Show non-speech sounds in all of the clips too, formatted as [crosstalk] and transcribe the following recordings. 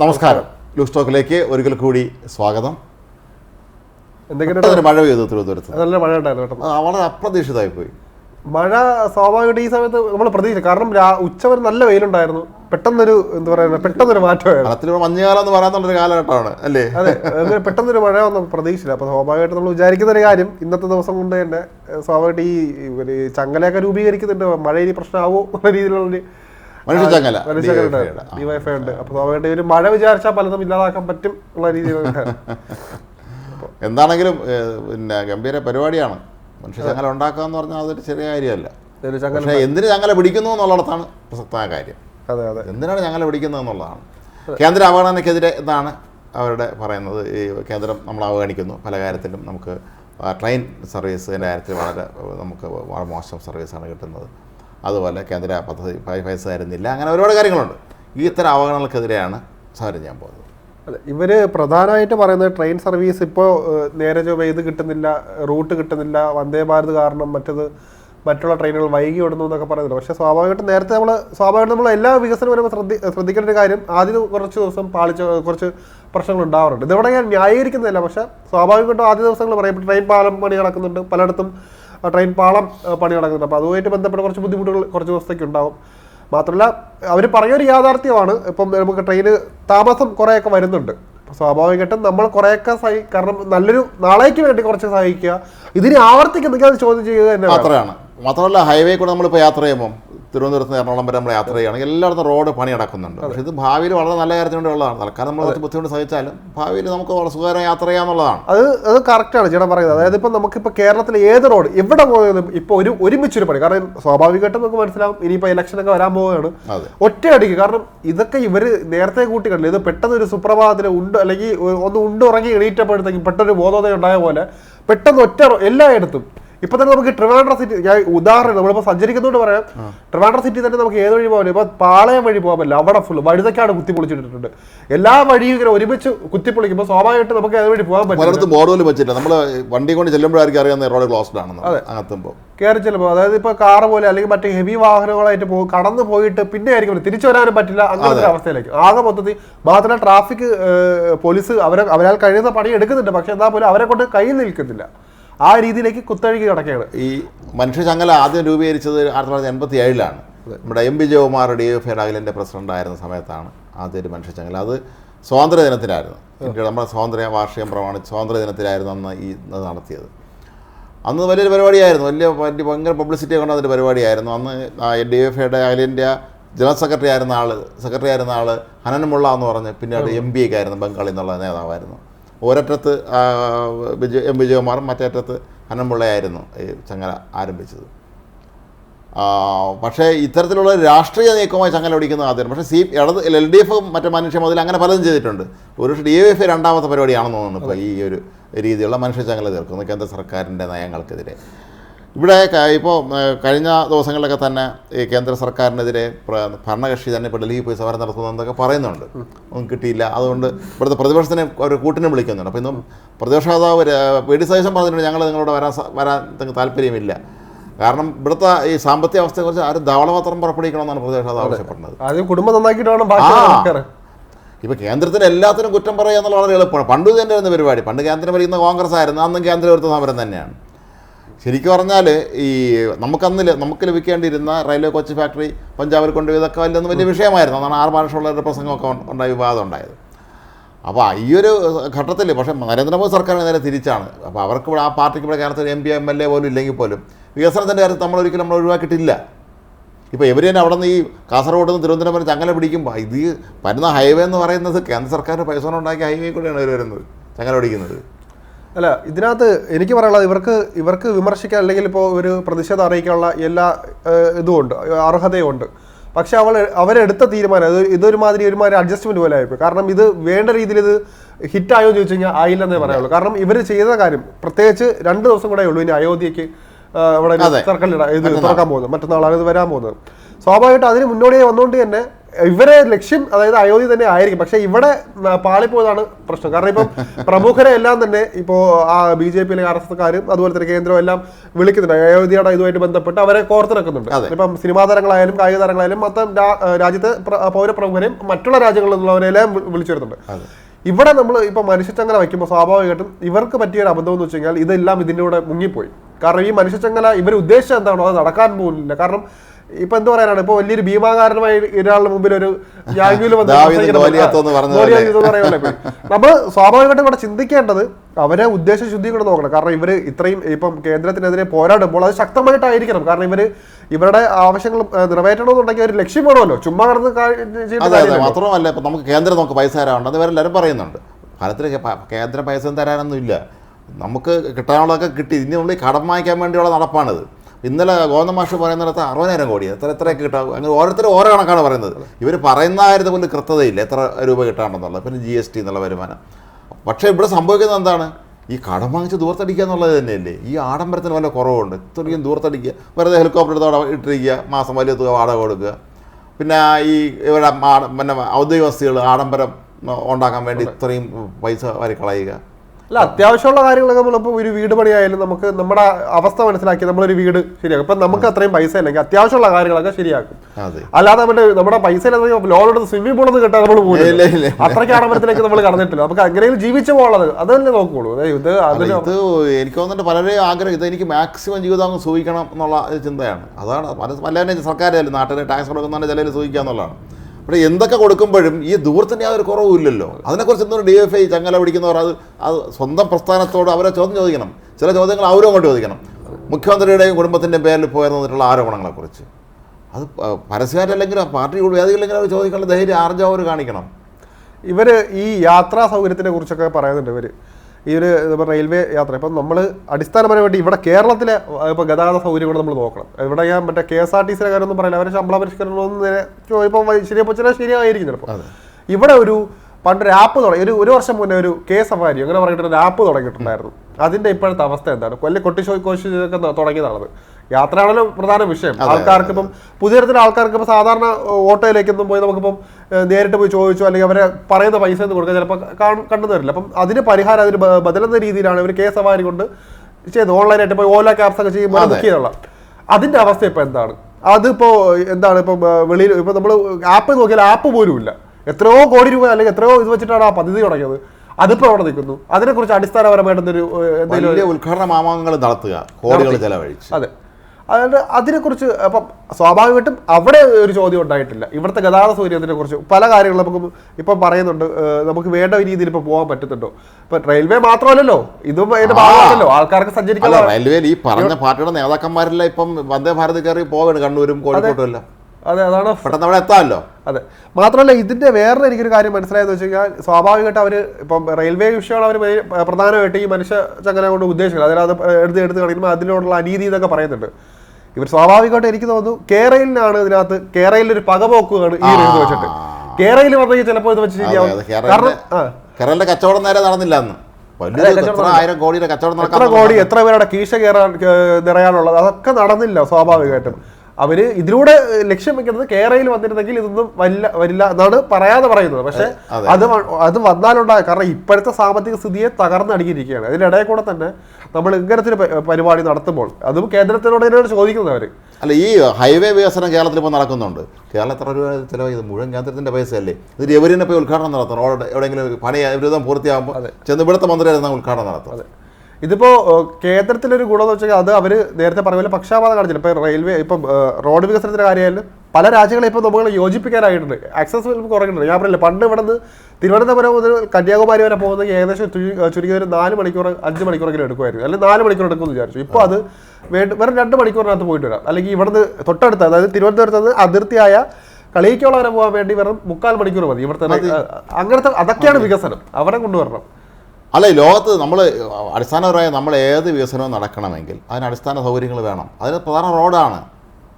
നമസ്കാരം. ലൂസ് ടോക്കിലേക്ക് ഒരിക്കൽ കൂടി സ്വാഗതം. എന്തെങ്കിലും മഴ പെയ്തു തിരുവനന്തപുരത്ത്. നല്ല മഴ ഉണ്ടായിരുന്നു വളരെ അപ്രതീക്ഷിതമായി പോയി. മഴ സ്വാഭാവികമായിട്ട് ഈ സമയത്ത് നമ്മൾ പ്രതീക്ഷ കാരണം ഉച്ച ഉച്ചവരെ നല്ല വെയിലുണ്ടായിരുന്നു. പെട്ടെന്നൊരു എന്താ പറയുക പെട്ടെന്നൊരു മാറ്റമായിരുന്നു. മഞ്ഞുകാലം എന്ന് പറയാന്നുള്ളൊരു കാലഘട്ടമാണ് അല്ലേ? അതെ അങ്ങനെ പെട്ടെന്നൊരു മഴ ഒന്നും പ്രതീക്ഷയില്ല അപ്പൊ സ്വാഭാവികമായിട്ട് നമ്മൾ വിചാരിക്കുന്ന ഒരു കാര്യം ഇന്നത്തെ ദിവസം കൊണ്ട് തന്നെ സ്വാഭാവികമായിട്ട് ഈ ചങ്ങലയൊക്കെ രൂപീകരിക്കുന്നുണ്ട്. മഴ ഇനി പ്രശ്നമാവോ എന്ന രീതിയിലുള്ള ഒരു മനുഷ്യ ചങ്ങല. ഡിവൈഫൈ ഉണ്ട് അപ്പോൾ സ്വാഭാവികമായിട്ട് മഴ വിചാരിച്ചാൽ പലതും ഇല്ലാതാക്കാൻ പറ്റും ഉള്ള രീതിയിൽ [laughs] എന്താണെങ്കിലും പിന്നെ ഗംഭീര പരിപാടിയാണ്. മനുഷ്യ ചങ്ങല ഉണ്ടാക്കുക എന്ന് പറഞ്ഞാൽ അതൊരു ചെറിയ കാര്യമല്ല. എന്തിനു ചങ്ങല പക്ഷേ എന്തിന് ചങ്ങല പിടിക്കുന്നു എന്നുള്ളിടത്താണ് പ്രസക്തമായ കാര്യം. അതെ അതെ. എന്തിനാണ് ഞങ്ങൾ പിടിക്കുന്നത് എന്നുള്ളതാണ്. കേന്ദ്ര അവഗണനയ്ക്കെതിരെ എന്നാണ് അവരുടെ പറയുന്നത്. ഈ കേന്ദ്രം നമ്മൾ അവഗണിക്കുന്നു. പല കാര്യത്തിലും നമുക്ക് ട്രെയിൻ സർവീസിന്റെ കാര്യത്തിൽ വളരെ നമുക്ക് വളരെ മോശം സർവീസാണ് കിട്ടുന്നത്. അതുപോലെ കേന്ദ്ര പദ്ധതി പൈസ തരുന്നില്ല. അങ്ങനെ ഒരുപാട് കാര്യങ്ങളുണ്ട്. ഈ ഇത്തരം അവഗണനകൾക്കെതിരെയാണ് സമരം ചെയ്യാൻ പോകുന്നത്. അതെ ഇവർ പ്രധാനമായിട്ട് പറയുന്നത് ട്രെയിൻ സർവീസ് ഇപ്പോൾ നേരെ ചൊവ്വ ഇത് കിട്ടുന്നില്ല റൂട്ട് കിട്ടുന്നില്ല വന്ദേ ഭാരത് കാരണം മറ്റത് മറ്റുള്ള ട്രെയിനുകൾ വൈകി ഓടുന്നു എന്നൊക്കെ പറയുന്നുണ്ട്. പക്ഷേ സ്വാഭാവികമായിട്ടും നേരത്തെ നമ്മൾ സ്വാഭാവികമായിട്ടും നമ്മൾ എല്ലാ വികസനം വരുമ്പോൾ ശ്രദ്ധി ശ്രദ്ധിക്കേണ്ട ഒരു കാര്യം ആദ്യം കുറച്ച് ദിവസം പാളിച്ച കുറച്ച് പ്രശ്നങ്ങൾ ഉണ്ടാവാറുണ്ട്. ഇതിവിടെ ഞാൻ ന്യായീകരിക്കുന്നില്ല പക്ഷേ സ്വാഭാവികമായിട്ടും ആദ്യ ദിവസങ്ങൾ പറയും ട്രെയിൻ പാലം പണി നടക്കുന്നുണ്ട് പലയിടത്തും ട്രെയിൻ പാളം പണി നടക്കുന്നുണ്ട്. അപ്പോൾ അതുമായിട്ട് ബന്ധപ്പെട്ട് കുറച്ച് ബുദ്ധിമുട്ടുകൾ കുറച്ച് ദിവസത്തേക്ക് ഉണ്ടാവും. മാത്രമല്ല അവർ പറഞ്ഞൊരു യാഥാർത്ഥ്യമാണ്. ഇപ്പം നമുക്ക് ട്രെയിന് താമസം കുറേയൊക്കെ വരുന്നുണ്ട്. സ്വാഭാവികമായിട്ടും നമ്മൾ കുറേയൊക്കെ സഹി കാരണം നല്ലൊരു നാളേക്ക് വേണ്ടി കുറച്ച് സഹായിക്കുക ഇതിനെ ആവർത്തിക്കുന്നെങ്കിൽ അത് ചോദ്യം ചെയ്യുക തന്നെ മാത്രമല്ല ഹൈവേ കൂടെ നമ്മളിപ്പോൾ യാത്ര ചെയ്യുമ്പോൾ തിരുവനന്തപുരത്ത് നിന്ന് എറണാകുളം വരെ നമ്മൾ യാത്ര ചെയ്യുകയാണെങ്കിൽ എല്ലായിടത്തും റോഡ് പണി നടക്കുന്നുണ്ട്. പക്ഷേ ഇത് ഭാവിയിൽ വളരെ നല്ല കാര്യത്തിന് വേണ്ടി ഉള്ളതാണ്. തൽക്കാലം നമ്മൾ കുറച്ച് ബുദ്ധിമുട്ട് സഹിച്ചാലും ഭാവിയിൽ നമുക്ക് വളരെ സുഖകരം യാത്ര ചെയ്യാന്നുള്ളതാണ് അത് അത് കറക്റ്റാണ് ചേട്ടൻ പറയുന്നത്. അതായത് ഇപ്പം നമുക്കിപ്പോൾ കേരളത്തിലെ ഏത് റോഡ് എവിടെ പോയാലും ഇപ്പോൾ ഒരു ഒരുമിച്ചൊരു പണി. കാരണം സ്വാഭാവികമായിട്ടും നമുക്ക് മനസ്സിലാവും ഇനിയിപ്പോൾ ഇലക്ഷനൊക്കെ വരാൻ പോവുകയാണ്. ഒറ്റയടിക്ക് കാരണം ഇതൊക്കെ ഇവർ നേരത്തെ കൂട്ടി കണ്ടില്ല? ഇത് പെട്ടെന്ന് ഒരു സുപ്രഭാതത്തിൽ ഉണ്ട് അല്ലെങ്കിൽ ഒന്ന് ഉണ്ട് ഉറങ്ങി എണീറ്റപ്പോഴത്തേക്കും പെട്ടെന്ന് ബോധോദയം ഉണ്ടായ പോലെ പെട്ടെന്ന് ഒറ്റ എല്ലായിടത്തും ഇപ്പൊ തന്നെ നമുക്ക് ട്രിവാൻഡ്ര സിറ്റി ഞാൻ ഉദാഹരണം നമ്മളിപ്പോൾ സഞ്ചരിക്കുന്നതുകൊണ്ട് പറയാം. ട്രിവാൻഡ്ര സിറ്റി തന്നെ നമുക്ക് ഏത് വഴി പോകാൻ ഇപ്പൊ പാളയം വഴി പോകാൻ പറ്റില്ല. അവിടെ ഫുൾ വഴുതക്കാണ് കുത്തിപ്പൊളിച്ചിട്ടിട്ടുണ്ട്. എല്ലാ വഴിയും ഇങ്ങനെ ഒരുമിച്ച് കുത്തിപ്പൊളിക്കുമ്പോൾ സ്വാഭാവികമായിട്ട് നമുക്ക് ഏത് വഴി പോകാൻ പറ്റില്ല. പോലും വെച്ചിട്ട് നമ്മൾ വണ്ടി കൊണ്ട് ചെല്ലുമ്പോഴായിരിക്കും അറിയാവുന്ന റോഡ് ക്ലോസ്ഡ് ആണെന്ന്. അങ്ങെത്തുമ്പോൾ കയറി ചെല്ലുമ്പോൾ അതായത് ഇപ്പൊ കാർ പോലെ അല്ലെങ്കിൽ മറ്റേ ഹെവി വാഹനങ്ങളായിട്ട് പോകും കടന്നു പോയിട്ട് പിന്നെ ആയിരിക്കും തിരിച്ചു വരാനും പറ്റില്ല. അങ്ങനത്തെ ഒരു അവസ്ഥയിലേക്ക് ആകെ മൊത്തത്തിൽ മാത്രമല്ല ട്രാഫിക് പോലീസ് അവരെ അവരാൽ കഴിയുന്ന പണി എടുക്കുന്നുണ്ട്. പക്ഷെ എന്താ പോലും അവരെ കൊണ്ട് കയ്യിൽ നിൽക്കുന്നില്ല. ആ രീതിയിലേക്ക് കുത്തഴുകി കിടക്കുകയാണ്. ഈ മനുഷ്യ ചങ്ങല ആദ്യം രൂപീകരിച്ചത് ആയിരത്തി തൊള്ളായിരത്തി എൺപത്തി ഏഴിലാണ് നമ്മുടെ M P Jayakumar D F president ആയിരുന്ന സമയത്താണ് ആദ്യ ഒരു മനുഷ്യ ചങ്ങല. അത് സ്വാതന്ത്ര്യ ദിനത്തിലായിരുന്നു. ഇന്ത്യയുടെ നമ്മുടെ സ്വാതന്ത്ര്യ വാർഷികം പ്രമാണിച്ച് സ്വാതന്ത്ര്യ ദിനത്തിലായിരുന്നു അന്ന് ഈ നടത്തിയത്. അന്ന് വലിയൊരു പരിപാടിയായിരുന്നു. വലിയ വലിയ ഭയങ്കര പബ്ലിസിറ്റി കൊണ്ട് അതിന്റെ പരിപാടിയായിരുന്നു. അന്ന് ഡി എഫ് എയുടെ അഖിലേന്ത്യ ജനറൽ സെക്രട്ടറി ആയിരുന്ന ആൾ സെക്രട്ടറി ആയിരുന്ന ആൾ ഹനനമുള്ള എന്ന് പറഞ്ഞ് പിന്നീട് എം പി ഒക്കെ ആയിരുന്നു ബംഗാളിൽ നിന്നുള്ള നേതാവായിരുന്നു. ഒരറ്റത്ത് വിജയ എം വിജയകുമാറും മറ്റേറ്റത്ത് ഹനൻമുള്ളയായിരുന്നു ഈ ചങ്ങല ആരംഭിച്ചത്. പക്ഷേ ഇത്തരത്തിലുള്ള രാഷ്ട്രീയ നീക്കമായി ചങ്ങല ഒടിക്കുന്നത് ആദ്യം പക്ഷേ സി ഇടത് എൽ ഡി എഫും മറ്റു മനുഷ്യ മുതൽ അങ്ങനെ പലതും ചെയ്തിട്ടുണ്ട്. ഒരു ഡി എഫ് രണ്ടാമത്തെ പരിപാടിയാണെന്ന് തോന്നുന്നു ഇപ്പോൾ ഈ ഒരു രീതിയിലുള്ള മനുഷ്യ ചങ്ങല തീർക്കുന്നത് കേന്ദ്ര സർക്കാരിന്റെ നയങ്ങൾക്കെതിരെ. ഇവിടെ ഇപ്പോൾ കഴിഞ്ഞ ദിവസങ്ങളിലൊക്കെ തന്നെ ഈ കേന്ദ്ര സർക്കാരിനെതിരെ ഭരണകക്ഷി തന്നെ ഇപ്പോൾ ഡൽഹിയിൽ പോയി സമരം നടത്തുന്നതെന്നൊക്കെ പറയുന്നുണ്ട്. ഒന്നും കിട്ടിയില്ല. അതുകൊണ്ട് ഇവിടുത്തെ പ്രതിപക്ഷത്തിനെ ഒരു കൂട്ടിനെ വിളിക്കുന്നുണ്ട്. അപ്പോൾ ഇന്നും പ്രതിപക്ഷ നേതാവ് പേടി സഹിതം പറഞ്ഞിട്ടുണ്ട് ഞങ്ങൾ നിങ്ങളോട് വരാൻ വരാൻ താല്പര്യമില്ല. കാരണം ഇവിടുത്തെ ഈ സാമ്പത്തിക അവസ്ഥയെക്കുറിച്ച് ആരും ധവളപത്രം പുറപ്പെടുവിക്കണമെന്നാണ് പ്രതിപക്ഷ നേതാവ് ആവശ്യപ്പെടുന്നത്. ആദ്യം കുടുംബം നന്നാക്കിയിട്ടാണ്. ഇപ്പോൾ കേന്ദ്രത്തിന് എല്ലാത്തിനും കുറ്റം പറയുക എന്നുള്ള വളരെ എളുപ്പമാണ്. പണ്ട് തന്നെ ആയിരുന്നു പരിപാടി. പണ്ട് കേന്ദ്രം ഭരിക്കുന്ന കോൺഗ്രസ് ആയിരുന്നു അന്നും കേന്ദ്രം വരുത്തുന്ന സമരം തന്നെയാണ്. ശരിക്കും പറഞ്ഞാൽ ഈ നമുക്കന്ന് നമുക്ക് ലഭിക്കേണ്ടിയിരുന്ന റെയിൽവേ കോച്ച് ഫാക്ടറി പഞ്ചാബിൽ കൊണ്ടുപോയി ഇതൊക്കെ വലിയ വിഷയമായിരുന്നു. അതാണ് ആറ് ഭാഷയുള്ളവരുടെ പ്രസംഗമൊക്കെ ഉണ്ട- ഉണ്ടായ വിവാദം ഉണ്ടായത്. അപ്പോൾ ഈ ഒരു ഘട്ടത്തിൽ പക്ഷേ നരേന്ദ്രമോദി സർക്കാർ നേരെ തിരിച്ചാണ്. അപ്പോൾ അവർക്ക് ഇവിടെ ആ പാർട്ടിക്ക് ഇവിടെ കേരളത്തിൽ M P M L A പോലും ഇല്ലെങ്കിൽ പോലും വികസനത്തിന്റെ കാര്യത്തിൽ നമ്മൾ ഒരിക്കലും നമ്മൾ ഒഴിവാക്കിയിട്ടില്ല. ഇപ്പോൾ ഇവർ തന്നെ അവിടെ നിന്ന് ഈ കാസർഗോഡ് നിന്ന് തിരുവനന്തപുരം ചങ്ങല പിടിക്കുമ്പോൾ ഇത് വരുന്ന ഹൈവേ എന്ന് പറയുന്നത് കേന്ദ്ര സർക്കാർ പൈസ ഉണ്ടാക്കിയ ഹൈവേ കൂടെയാണ് ഇവർ വരുന്നത് ചങ്ങല പിടിക്കുന്നത്. അല്ല ഇതിനകത്ത് എനിക്ക് പറയാനുള്ളത് ഇവർക്ക് ഇവർക്ക് വിമർശിക്കാൻ അല്ലെങ്കിൽ ഇപ്പോൾ ഒരു പ്രതിഷേധം അറിയിക്കാനുള്ള എല്ലാ ഇതുമുണ്ട് അർഹതയുമുണ്ട് പക്ഷെ അവൾ അവരെടുത്ത തീരുമാനം ഇത് ഇതൊരുമാതിരി ഒരുമാതിരി അഡ്ജസ്റ്റ്മെന്റ് പോലെ ആയിപ്പോയി. കാരണം ഇത് വേണ്ട രീതിയിൽ ഇത് ഹിറ്റായോ എന്ന് ചോദിച്ചു കഴിഞ്ഞാൽ ആയില്ലെന്നേ പറയുള്ളൂ കാരണം ഇവർ ചെയ്ത കാര്യം പ്രത്യേകിച്ച് രണ്ട് ദിവസം കൂടെ ഉള്ളൂ ഇനി അയോധ്യയ്ക്ക് അവിടെ ഇവിടെ അതെ. സർക്കിളിട ഇത് തുറക്കാൻ പോകുന്നത് മറ്റന്നാളാണ് ഇത് വരാൻ പോകുന്നത്. സ്വാഭാവികമായിട്ട് അതിന് മുന്നോടിയായി വന്നുകൊണ്ട് തന്നെ ഇവരെ ലക്ഷ്യം അതായത് അയോധ്യ തന്നെ ആയിരിക്കും. പക്ഷെ ഇവിടെ പാളി പാളിപ്പോയതാണ് പ്രശ്നം. കാരണം ഇപ്പം പ്രമുഖരെ എല്ലാം തന്നെ ഇപ്പോൾ ആ ബി ജെ പിയിലെ ആർ എസ് എസ്കാരും അതുപോലെ തന്നെ കേന്ദ്രം എല്ലാം വിളിക്കുന്നുണ്ട്. അയോധ്യയുടെ ഇതുമായിട്ട് ബന്ധപ്പെട്ട് അവരെ കോർത്തു നിൽക്കുന്നുണ്ട് ഇപ്പം സിനിമാ താരങ്ങളായാലും കായിക താരങ്ങളായാലും മൊത്തം രാജ്യത്തെ പൗര പൗരപ്രമുഖരെയും മറ്റുള്ള രാജ്യങ്ങളിൽ നിന്നുള്ളവരെല്ലാം വിളിച്ചു വരുന്നുണ്ട്. ഇവിടെ നമ്മൾ ഇപ്പൊ മനുഷ്യച്ചങ്ങല വയ്ക്കുമ്പോൾ സ്വാഭാവികമായിട്ടും ഇവർക്ക് പറ്റിയ ഒരു അബദ്ധം എന്ന് വെച്ച് കഴിഞ്ഞാൽ ഇതെല്ലാം ഇതിന്റെ കൂടെ മുങ്ങിപ്പോയി. കാരണം ഈ മനുഷ്യച്ചങ്ങല ഇവർ ഉദ്ദേശിച്ചത് എന്താണോ അത് നടക്കാൻ പോകുന്നില്ല കാരണം ഇപ്പൊ എന്ത് പറയാനാണ്? ഇപ്പൊ വലിയൊരു ഭീമാകാരനുമായി ഒരാളുടെ മുമ്പിൽ ഒരു നമ്മൾ സ്വാഭാവികമായിട്ടും ഇവിടെ ചിന്തിക്കേണ്ടത് അവരെ ഉദ്ദേശ ശുദ്ധി കൂടെ നോക്കണം. കാരണം ഇവർ ഇത്രയും ഇപ്പം കേന്ദ്രത്തിനെതിരെ പോരാടുമ്പോൾ അത് ശക്തമായിട്ടായിരിക്കണം. കാരണം ഇവർ ഇവരുടെ ആവശ്യങ്ങൾ നിറവേറ്റണമെന്നുണ്ടെങ്കിൽ ഒരു ലക്ഷ്യം വേണമല്ലോ. ചുമ്മാ കടന്ന് മാത്രമല്ല ഇപ്പൊ നമുക്ക് കേന്ദ്രം നമുക്ക് പൈസ തരാറുണ്ട് ഇവരെല്ലാവരും പറയുന്നുണ്ട്. ഫലത്തിൽ കേന്ദ്ര പൈസ തരാനൊന്നും ഇല്ല നമുക്ക് കിട്ടാനുള്ളതൊക്കെ കിട്ടി. ഇനി നമ്മൾ കടം വാങ്ങിക്കാൻ വേണ്ടിയുള്ള നടപ്പാണിത്. ഇന്നലെ ഗോന്ദമാഷ് പറയുന്നിടത്ത് അറുപതിനായിരം കോടി എത്ര എത്രയൊക്കെ കിട്ടാം അങ്ങനെ ഓരോരുത്തരും ഓരോ കണക്കാണ് പറയുന്നത്. ഇവർ പറയുന്ന കാര്യത്തെ പോലും കൃത്യതയില്ല എത്ര രൂപ കിട്ടാണെന്നുള്ളത് പിന്നെ ജി എസ് ടി എന്നുള്ള വരുമാനം. പക്ഷേ ഇവിടെ സംഭവിക്കുന്നത് എന്താണ്? ഈ കടം വാങ്ങിച്ച് ദൂർത്തടിക്കുക എന്നുള്ളത് തന്നെയല്ലേ? ഈ ആഡംബരത്തിന് വല്ല കുറവുണ്ട്? ഇത്രയും ദൂർത്തടിക്കുക വെറുതെ ഹെലികോപ്റ്റർ എടുത്ത് അവിടെ ഇട്ടിരിക്കുക മാസം വലിയ തുക വാടക കൊടുക്കുക. പിന്നെ ഈ ഇവിടെ മാ- പിന്നെ ഔദ്യോഗിക വസ്തുക്കൾ ആഡംബരം ഉണ്ടാക്കാൻ വേണ്ടി ഇത്രയും പൈസ വരെ കളയുക അല്ല അത്യാവശ്യമുള്ള കാര്യങ്ങളൊക്കെ നമ്മളിപ്പോൾ ഒരു വീട് പണിയായാലും നമുക്ക് നമ്മുടെ അവസ്ഥ മനസ്സിലാക്കി നമ്മളൊരു വീട് ശരിയാക്കും. ഇപ്പം നമുക്ക് അത്രയും പൈസ ഇല്ലെങ്കിൽ അത്യാവശ്യമുള്ള കാര്യങ്ങളൊക്കെ ശരിയാക്കും. അല്ലാതെ നമ്മുടെ നമ്മുടെ പൈസ ലോൺ എടുത്ത് സ്വിമ്മിംഗ് പൂളൊന്നും കിട്ടാൻ നമ്മൾ പോകില്ല. അത്രയ്ക്ക് ആഡംബരത്തിലേക്ക് നമ്മൾ കടന്നിട്ടില്ല. നമുക്ക് അങ്ങനെയും ജീവിച്ചു പോകുള്ളത് അതല്ലേ നോക്കുള്ളൂ. അതെ ഇത് അത് ഇത് എനിക്ക് തോന്നുന്നുണ്ട് പലരെയും ആഗ്രഹം ഇത് എനിക്ക് മാക്സിമം ജീവിതം സൂഹിക്കണം എന്നുള്ള ചിന്തയാണ്. അതാണ് പല പലരും സർക്കാരല്ലേ നാട്ടിൽ ടാക്സ് കൊടുക്കുന്നതിന് ചിലർ സൂഹിക്കുക എന്നുള്ളതാണ്. പക്ഷേ എന്തൊക്കെ കൊടുക്കുമ്പോഴും ഈ ദൂരത്തിന്റെ യാതൊരു കുറവും ഇല്ലല്ലോ അതിനെക്കുറിച്ച് എന്തോ ഡി എഫ് ഐ ചങ്ങല പിടിക്കുന്നവർ അത് അത് സ്വന്തം പ്രസ്ഥാനത്തോട് അവരെ ചോദ്യം ചോദിക്കണം. ചില ചോദ്യങ്ങൾ അവരും അങ്ങോട്ട് ചോദിക്കണം. മുഖ്യമന്ത്രിയുടെയും കുടുംബത്തിന്റെയും പേരിൽ പോയിരുന്നിട്ടുള്ള ആരോപണങ്ങളെക്കുറിച്ച്. അത് പരസ്യമായിട്ടല്ലെങ്കിലും പാർട്ടി വേദികളിലെങ്കിലും അവർ ചോദിക്കാനുള്ള ധൈര്യം ആർജവർ കാണിക്കണം. ഇവർ ഈ യാത്രാ സൗകര്യത്തിനെ കുറിച്ചൊക്കെ പറയുന്നുണ്ട് ഇവർ. ഈ ഒരു റെയിൽവേ യാത്ര. ഇപ്പം നമ്മൾ അടിസ്ഥാനപരമായിട്ട് ഇവിടെ കേരളത്തിലെ ഇപ്പോൾ ഗതാഗത സൗകര്യം കൂടെ നമ്മൾ നോക്കണം. ഇവിടെ ഞാൻ മറ്റേ കെ എസ് ആർ ടി സിയുടെ കാര്യമൊന്നും പറയില്ല. അവരെ ശമ്പള പരിഷ്കരണമൊന്നും ഇപ്പം ശരിയപ്പോൾ ചില ശരിയായിരിക്കും ചിലപ്പോൾ ഇവിടെ ഒരു പണ്ടൊരു ആപ്പ് തുടങ്ങി ഒരു ഒരു വർഷം മുന്നേ ഒരു കെ സഫാരി അങ്ങനെ പറഞ്ഞിട്ട് ഒരു ആപ്പ് തുടങ്ങിയിട്ടുണ്ടായിരുന്നു. അതിന്റെ ഇപ്പോഴത്തെ അവസ്ഥ എന്താണ്? കൊല്ലം കൊട്ടിശോ കോശിയൊക്കെ തുടങ്ങിയതാണത്. യാത്രയാണല്ലോ പ്രധാന വിഷയം. ആൾക്കാർക്ക് ഇപ്പം പുതിയ തരത്തിൽ ആൾക്കാർക്ക് ഇപ്പം സാധാരണ ഓട്ടോയിലേക്കൊന്നും പോയി നമുക്കിപ്പം നേരിട്ട് പോയി ചോദിച്ചോ അല്ലെങ്കിൽ അവരെ പറയുന്ന പൈസ എന്ന് കൊടുക്കാൻ ചിലപ്പോൾ കണ്ടു തരില്ല. അപ്പം അതിന് പരിഹാരം അതിന് ബദലെന്ന രീതിയിലാണ് ഇവർ കെ സവാരി കൊണ്ട് ചെയ്ത് ഓൺലൈനായിട്ട് ഇപ്പോൾ ഓല ക്യാബ്സ് ഒക്കെ ചെയ്യുമ്പോൾ ബുക്ക് ചെയ്തുള്ള അതിന്റെ അവസ്ഥ ഇപ്പം എന്താണ്? അതിപ്പോ എന്താണ് ഇപ്പം വെളിയിൽ ഇപ്പം നമ്മൾ ആപ്പ് നോക്കിയാൽ ആപ്പ് പോലും ഇല്ല. എത്രയോ കോടി രൂപ അല്ലെങ്കിൽ എത്രയോ ഇത് വെച്ചിട്ടാണ് ആ പദ്ധതി തുടങ്ങിയത്. അതിപ്പോ അവിടെ നിൽക്കുന്നു. അതിനെക്കുറിച്ച് അടിസ്ഥാനപരമായിട്ട് എന്തെങ്കിലും ഉദ്ഘാടന മാമാങ്കങ്ങൾ നടത്തുക കോടികൾ ചെലവഴിച്ച്. അതെ. അതുകൊണ്ട് അതിനെക്കുറിച്ച് അപ്പം സ്വാഭാവികമായിട്ടും അവിടെ ഒരു ചോദ്യം ഉണ്ടായിട്ടില്ല. ഇവിടുത്തെ ഗതാഗത സൗകര്യത്തിനെ കുറിച്ച് പല കാര്യങ്ങളും നമുക്ക് ഇപ്പം പറയുന്നുണ്ട്. നമുക്ക് വേണ്ട രീതിയിൽ ഇപ്പം പോകാൻ പറ്റുന്നുണ്ടോ? ഇപ്പൊ റെയിൽവേ മാത്രമല്ലല്ലോ. ഇതും അതിന്റെ ഭാഗമല്ലോ ആൾക്കാർക്ക് സഞ്ചരിക്കാൻ റെയിൽവേയിൽ ഈ പറഞ്ഞ പാർട്ടിയുടെ നേതാക്കന്മാരെല്ലാം ഇപ്പം വന്ദേ ഭാരത് കയറി പോവാണ് കണ്ണൂരും കോഴിക്കോട്ടും എല്ലാം അതെ അതാണ് പെട്ടെന്ന് അവിടെ എത്താമല്ലോ. അതെ. മാത്രമല്ല ഇതിന്റെ വേറെ എനിക്കൊരു കാര്യം മനസ്സിലായെന്ന് വെച്ച് കഴിഞ്ഞാൽ സ്വാഭാവികമായിട്ട് അവർ ഇപ്പം റെയിൽവേ വിഷയമാണ് അവർ പ്രധാനമായിട്ട് ഈ മനുഷ്യ ചങ്ങന കൊണ്ട് ഉദ്ദേശിക്കുന്നത്. അതിനകത്ത് എടുത്ത് എടുത്ത് കളിക്കുമ്പോൾ അതിനോടുള്ള അനീതി എന്നൊക്കെ പറയുന്നുണ്ട്. ഇവർ സ്വാഭാവികമായിട്ട് എനിക്ക് തോന്നുന്നു കേരളിനാണ് ഇതിനകത്ത് കേരളയിൽ ഒരു പകപോക്കുമാണ് ഈ ഒരു ഇത് വെച്ചിട്ട്. കേരളയിൽ പറഞ്ഞാൽ ചിലപ്പോൾ ഇത് വെച്ച് ശരിയാവും കാരണം ആ. കച്ചവടം നേരെ നടന്നില്ല അന്ന്. ആയിരം കോടിയുടെ കച്ചവടം എത്ര കോടി എത്ര പേരുടെ കീശ കയറാൻ നിറയാനുള്ളത് അതൊക്കെ നടന്നില്ല സ്വാഭാവികമായിട്ടും. അവർ ഇതിലൂടെ ലക്ഷ്യം വെക്കുന്നത് കേരളയിൽ വന്നിരുന്നെങ്കിൽ ഇതൊന്നും വരില്ല വരില്ല എന്നാണ് പറയാതെ പറയുന്നത്. പക്ഷെ അതെ. അത്. വ- അത് വന്നാലുണ്ടായ കാരണം ഇപ്പോഴത്തെ സാമ്പത്തിക സ്ഥിതിയെ തകർന്നടിക്കിയിരിക്കുകയാണ് അതിനിടയിൽ കൂടെ തന്നെ നമ്മൾ ഇങ്ങനത്തെ ഒരു പരിപാടി നടത്തുമ്പോൾ അതും കേന്ദ്രത്തിനോട് തന്നെയാണ് ചോദിക്കുന്നത് അവർ അല്ല ഈ ഹൈവേ വികസനം കേരളത്തിൽ ഇപ്പോൾ നടക്കുന്നുണ്ട്. കേരളം എത്ര രൂപ ചിലവ് ചെയ്ത്? മുഴുവൻ കേന്ദ്രത്തിന്റെ പൈസയല്ലേ? ഇത് എവരിനെ പോയി ഉദ്ഘാടനം നടത്തണം? എവിടെയെങ്കിലും പണി വിരുദ്ധം പൂർത്തിയാകുമ്പോൾ ചെന്ന് ഇവിടുത്തെ മന്ത്രിയായിരുന്നു ഉദ്ഘാടനം നടത്തും. അതെ ഇതിപ്പോ ഏഹ്, കേന്ദ്രത്തിലൊരു ഗുണം എന്ന് വെച്ചാൽ അത് അവർ നേരത്തെ പറഞ്ഞ പോലെ പക്ഷാപാതം കാണിച്ചില്ല. ഇപ്പൊ റെയിൽവേ ഇപ്പം റോഡ് വികസനത്തിന്റെ കാര്യമായാലും പല രാജ്യങ്ങളെ ഇപ്പൊ നമ്മൾ യോജിപ്പിക്കാനായിട്ടുണ്ട്. ആക്സസ് കുറയുന്നുണ്ട് ഞാൻ പറയില്ല പണ്ട് ഇവിടെ നിന്ന് തിരുവനന്തപുരം മുതൽ കന്യാകുമാരി വരെ പോകുന്നത് ഏകദേശം ചുരുങ്ങി- ചുരുങ്ങിയ ഒരു നാല് മണിക്കൂർ അഞ്ച് മണിക്കൂറെങ്കിലും എടുക്കുമായിരുന്നു. അല്ലെങ്കിൽ നാല് മണിക്കൂർ എടുക്കുമെന്ന് വിചാരിച്ചു. ഇപ്പോൾ അത് വേണ്ട വെറും രണ്ട് മണിക്കൂറിനകത്ത് പോയിട്ട് വരാം. അല്ലെങ്കിൽ ഇവിടുന്ന് തൊട്ടടുത്ത് അതായത് തിരുവനന്തപുരത്ത് നിന്ന് അതിർത്തിയായ കളിയിക്കോളം വരെ പോകാൻ വേണ്ടി വെറും മുക്കാൽ മണിക്കൂർ മതി. ഇവിടുത്തെ അങ്ങനത്തെ അതൊക്കെയാണ് വികസനം. അവരെ കൊണ്ടുവരണം. അല്ല ലോകത്ത് നമ്മൾ അടിസ്ഥാനപരമായ നമ്മൾ ഏത് വികസനവും നടക്കണമെങ്കിൽ അതിന് അടിസ്ഥാന സൗകര്യങ്ങൾ വേണം. അതിന് പ്രധാന റോഡാണ്.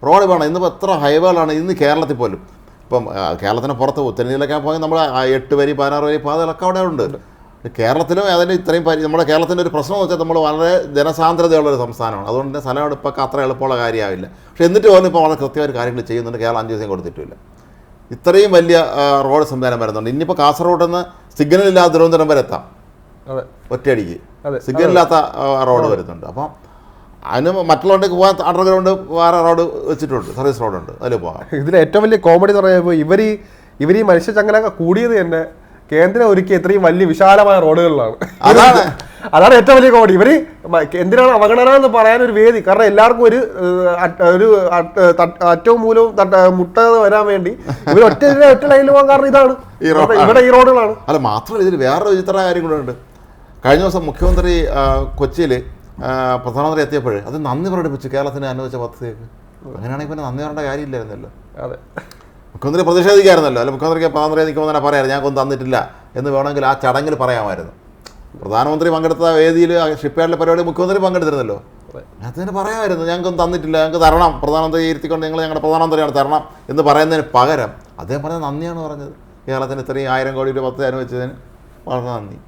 റോഡ് വേണം. ഇന്നിപ്പോൾ എത്ര ഹൈവേകളാണ് ഇന്ന് കേരളത്തിൽ പോലും. ഇപ്പം കേരളത്തിന് പുറത്ത് ഉത്തരേന്ത്യയിലൊക്കെ പോയി നമ്മൾ എട്ട് വരി പതിനാറ് വരി പാതകളൊക്കെ അവിടെ ഉണ്ട്. കേരളത്തിലും അതിന് ഇത്രയും പരി നമ്മുടെ കേരളത്തിന്റെ ഒരു പ്രശ്നം എന്ന് വെച്ചാൽ നമ്മൾ വളരെ ജനസാന്ദ്രതയുള്ള ഒരു സംസ്ഥാനമാണ്. അതുകൊണ്ട് തന്നെ സ്ഥലമെടുപ്പൊക്കെ അത്ര എളുപ്പമുള്ള കാര്യമാവില്ല. പക്ഷേ എന്നിട്ട് പോലും ഇപ്പോൾ വളരെ കൃത്യമായ കാര്യങ്ങൾ ചെയ്യുന്നുണ്ട്. കേരളം അഞ്ച് ദിവസം കൊടുത്തിട്ടില്ല. ഇത്രയും വലിയ റോഡ് സംവിധാനം വരുന്നുണ്ട്. ഇനിയിപ്പോൾ കാസർഗോഡ് നിന്ന് സിഗ്നൽ ഇല്ലാതെ തിരുവനന്തപുരം വരെ എത്താം. ഒറ്റയടിക്ക്. സിഗ്നൽ ഇല്ലാത്ത റോഡ് വരുന്നുണ്ട്. അപ്പം അതിന് മറ്റുള്ളവർക്ക് പോകാൻ അണ്ടർഗ്രൗണ്ട് വേറെ റോഡ് വെച്ചിട്ടുണ്ട് സർവീസ് റോഡുണ്ട് അതിൽ പോകാം. ഇതിൽ ഏറ്റവും വലിയ കോമഡി എന്ന് പറയുമ്പോൾ ഇവർ ഇവർ ഈ മനുഷ്യ ചങ്ങല കൂടിയത് തന്നെ കേന്ദ്രം ഒരുക്കിയ ഇത്രയും വലിയ വിശാലമായ റോഡുകളിലാണ്. അതാണ്. അതാണ് ഏറ്റവും വലിയ കോമഡി. ഇവർ എന്തിനാണ് അവഗണന എന്ന് പറയാൻ ഒരു വേദി. കാരണം എല്ലാവർക്കും ഒരു ഒരു അറ്റവും മൂലവും മുട്ടാതെ വരാൻ വേണ്ടി ഇവർ ഒറ്റ ഒറ്റ ലൈനിൽ പോകാൻ കാരണം ഇതാണ്. ഇവിടെ ഈ റോഡുകളാണ്. അല്ല മാത്രമല്ല ഇതിൽ വേറെ വിചിത്ര കാര്യം കൂടെ ഉണ്ട്. കഴിഞ്ഞ ദിവസം മുഖ്യമന്ത്രി കൊച്ചിയിൽ പ്രധാനമന്ത്രി എത്തിയപ്പോൾ അത് നന്ദി പ്രകടിപ്പിച്ചു കേരളത്തിന് അനുവദിച്ച പദ്ധതിക്ക്. അങ്ങനെയാണെങ്കിൽ പിന്നെ നന്ദി പറയേണ്ട കാര്യമില്ലായിരുന്നല്ലോ. അതെ. മുഖ്യമന്ത്രി പ്രതിഷേധിക്കായിരുന്നല്ലോ. അല്ല മുഖ്യമന്ത്രിക്ക് പ്രധാനമന്ത്രി നിൽക്കുമ്പോൾ തന്നെ പറയാറ് ഞങ്ങൾക്കൊന്നും തന്നിട്ടില്ല എന്ന് വേണമെങ്കിൽ ആ ചടങ്ങിൽ പറയാമായിരുന്നു. പ്രധാനമന്ത്രി പങ്കെടുത്ത വേദിയിൽ ഷിപ്പ്യാർഡിലെ പരിപാടി മുഖ്യമന്ത്രി പങ്കെടുത്തിരുന്നല്ലോ. അതിന് പറയാമായിരുന്നു. ഞങ്ങൾക്കൊന്നും തന്നിട്ടില്ല. ഞങ്ങൾക്ക് തരണം. പ്രധാനമന്ത്രി ഇരുത്തിക്കൊണ്ട് നിങ്ങൾ ഞങ്ങളുടെ പ്രധാനമന്ത്രിയാണ് തരണം എന്ന് പറയുന്നതിന് പകരം അദ്ദേഹം പറഞ്ഞത് നന്ദിയാണ് പറഞ്ഞത്. കേരളത്തിന് ഇത്രയും ആയിരം കോടി രൂപ പത്ത് അനുവദിച്ചതിന് വളരെ നന്ദി.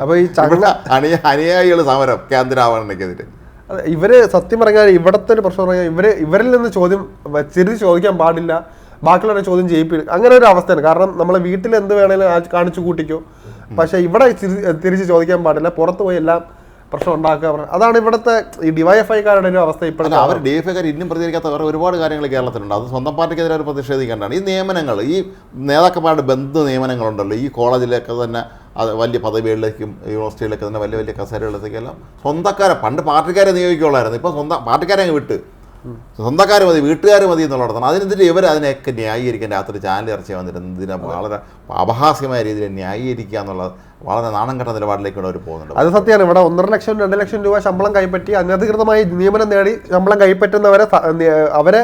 അപ്പൊ ഈ ചങ്ങ അണി അണിയ അനുയായികൾ സമരം കേന്ദ്രാവരണക്കെതിരെ അതെ, ഇവർ സത്യം പറഞ്ഞാൽ ഇവിടത്തെ ഒരു പ്രശ്നം പറഞ്ഞാൽ ഇവർ ഇവരിൽ നിന്ന് ചോദ്യം തിരിച്ച് ചോദിക്കാൻ പാടില്ല. ബാക്കിയുള്ളവരെ ചോദ്യം ചെയ്യിപ്പിക്കും അങ്ങനെ ഒരു അവസ്ഥയാണ്. കാരണം നമ്മളെ വീട്ടിൽ എന്ത് വേണേലും കാണിച്ചു കൂട്ടിക്കോ. പക്ഷെ ഇവിടെ തിരി- തിരിച്ച് ചോദിക്കാൻ പാടില്ല. പുറത്ത് പോയി എല്ലാം പ്രശ്നം ഉണ്ടാക്കുക അതാണ് ഇവിടുത്തെ ഈ ഡിവൈഎഫ്ഐക്കാരുടെ ഒരു അവസ്ഥ ഇപ്പോഴത്തെ അവർ ഡി എഫ് ഐക്കാർ ഇന്നും പ്രതികരിക്കാത്ത വേറെ ഒരുപാട് കാര്യങ്ങൾ കേരളത്തിലുണ്ട്. അത് സ്വന്തം പാർട്ടിക്കെതിരെ അവർ പ്രതിഷേധിക്കേണ്ടതാണ്. ഈ നിയമനങ്ങൾ ഈ നേതാക്കന്മാരുടെ ബന്ധു നിയമനങ്ങളുണ്ടല്ലോ ഈ കോളേജിലൊക്കെ തന്നെ അത് വലിയ പദവികളിലേക്കും യൂണിവേഴ്സിറ്റികളിലൊക്കെ തന്നെ വലിയ വലിയ കസേരകളിലേക്കെല്ലാം സ്വന്തക്കാരെ പണ്ട് പാർട്ടിക്കാരെ നിയോഗിക്കുള്ളായിരുന്നു ഇപ്പോൾ സ്വന്തം പാർട്ടിക്കാരെ അങ്ങ് വിട്ട്. സ്വന്തക്കാർ മതി വീട്ടുകാർ മതി എന്നുള്ളതാണ്. അതിനെതിരെ ഇവർ അതിനെയൊക്കെ ന്യായീകരിക്കാൻ രാത്രി ചാനൽ ഇറച്ചി വന്നിരുന്നതിനെ ഇതിനെ വളരെ അപഹാസ്യമായ രീതിയിൽ ന്യായീകരിക്കുക എന്നുള്ളത് വളരെ നാണം കെട്ട നിലപാടിലേക്കാണ് അവർ പോകുന്നുണ്ട്. അത് സത്യമാണ്. ഇവിടെ ഒന്നര ലക്ഷം രണ്ട് ലക്ഷം രൂപ ശമ്പളം കൈപ്പറ്റി അനധികൃതമായി നിയമനം നേടി ശമ്പളം കൈപ്പറ്റുന്നവരെ അവരെ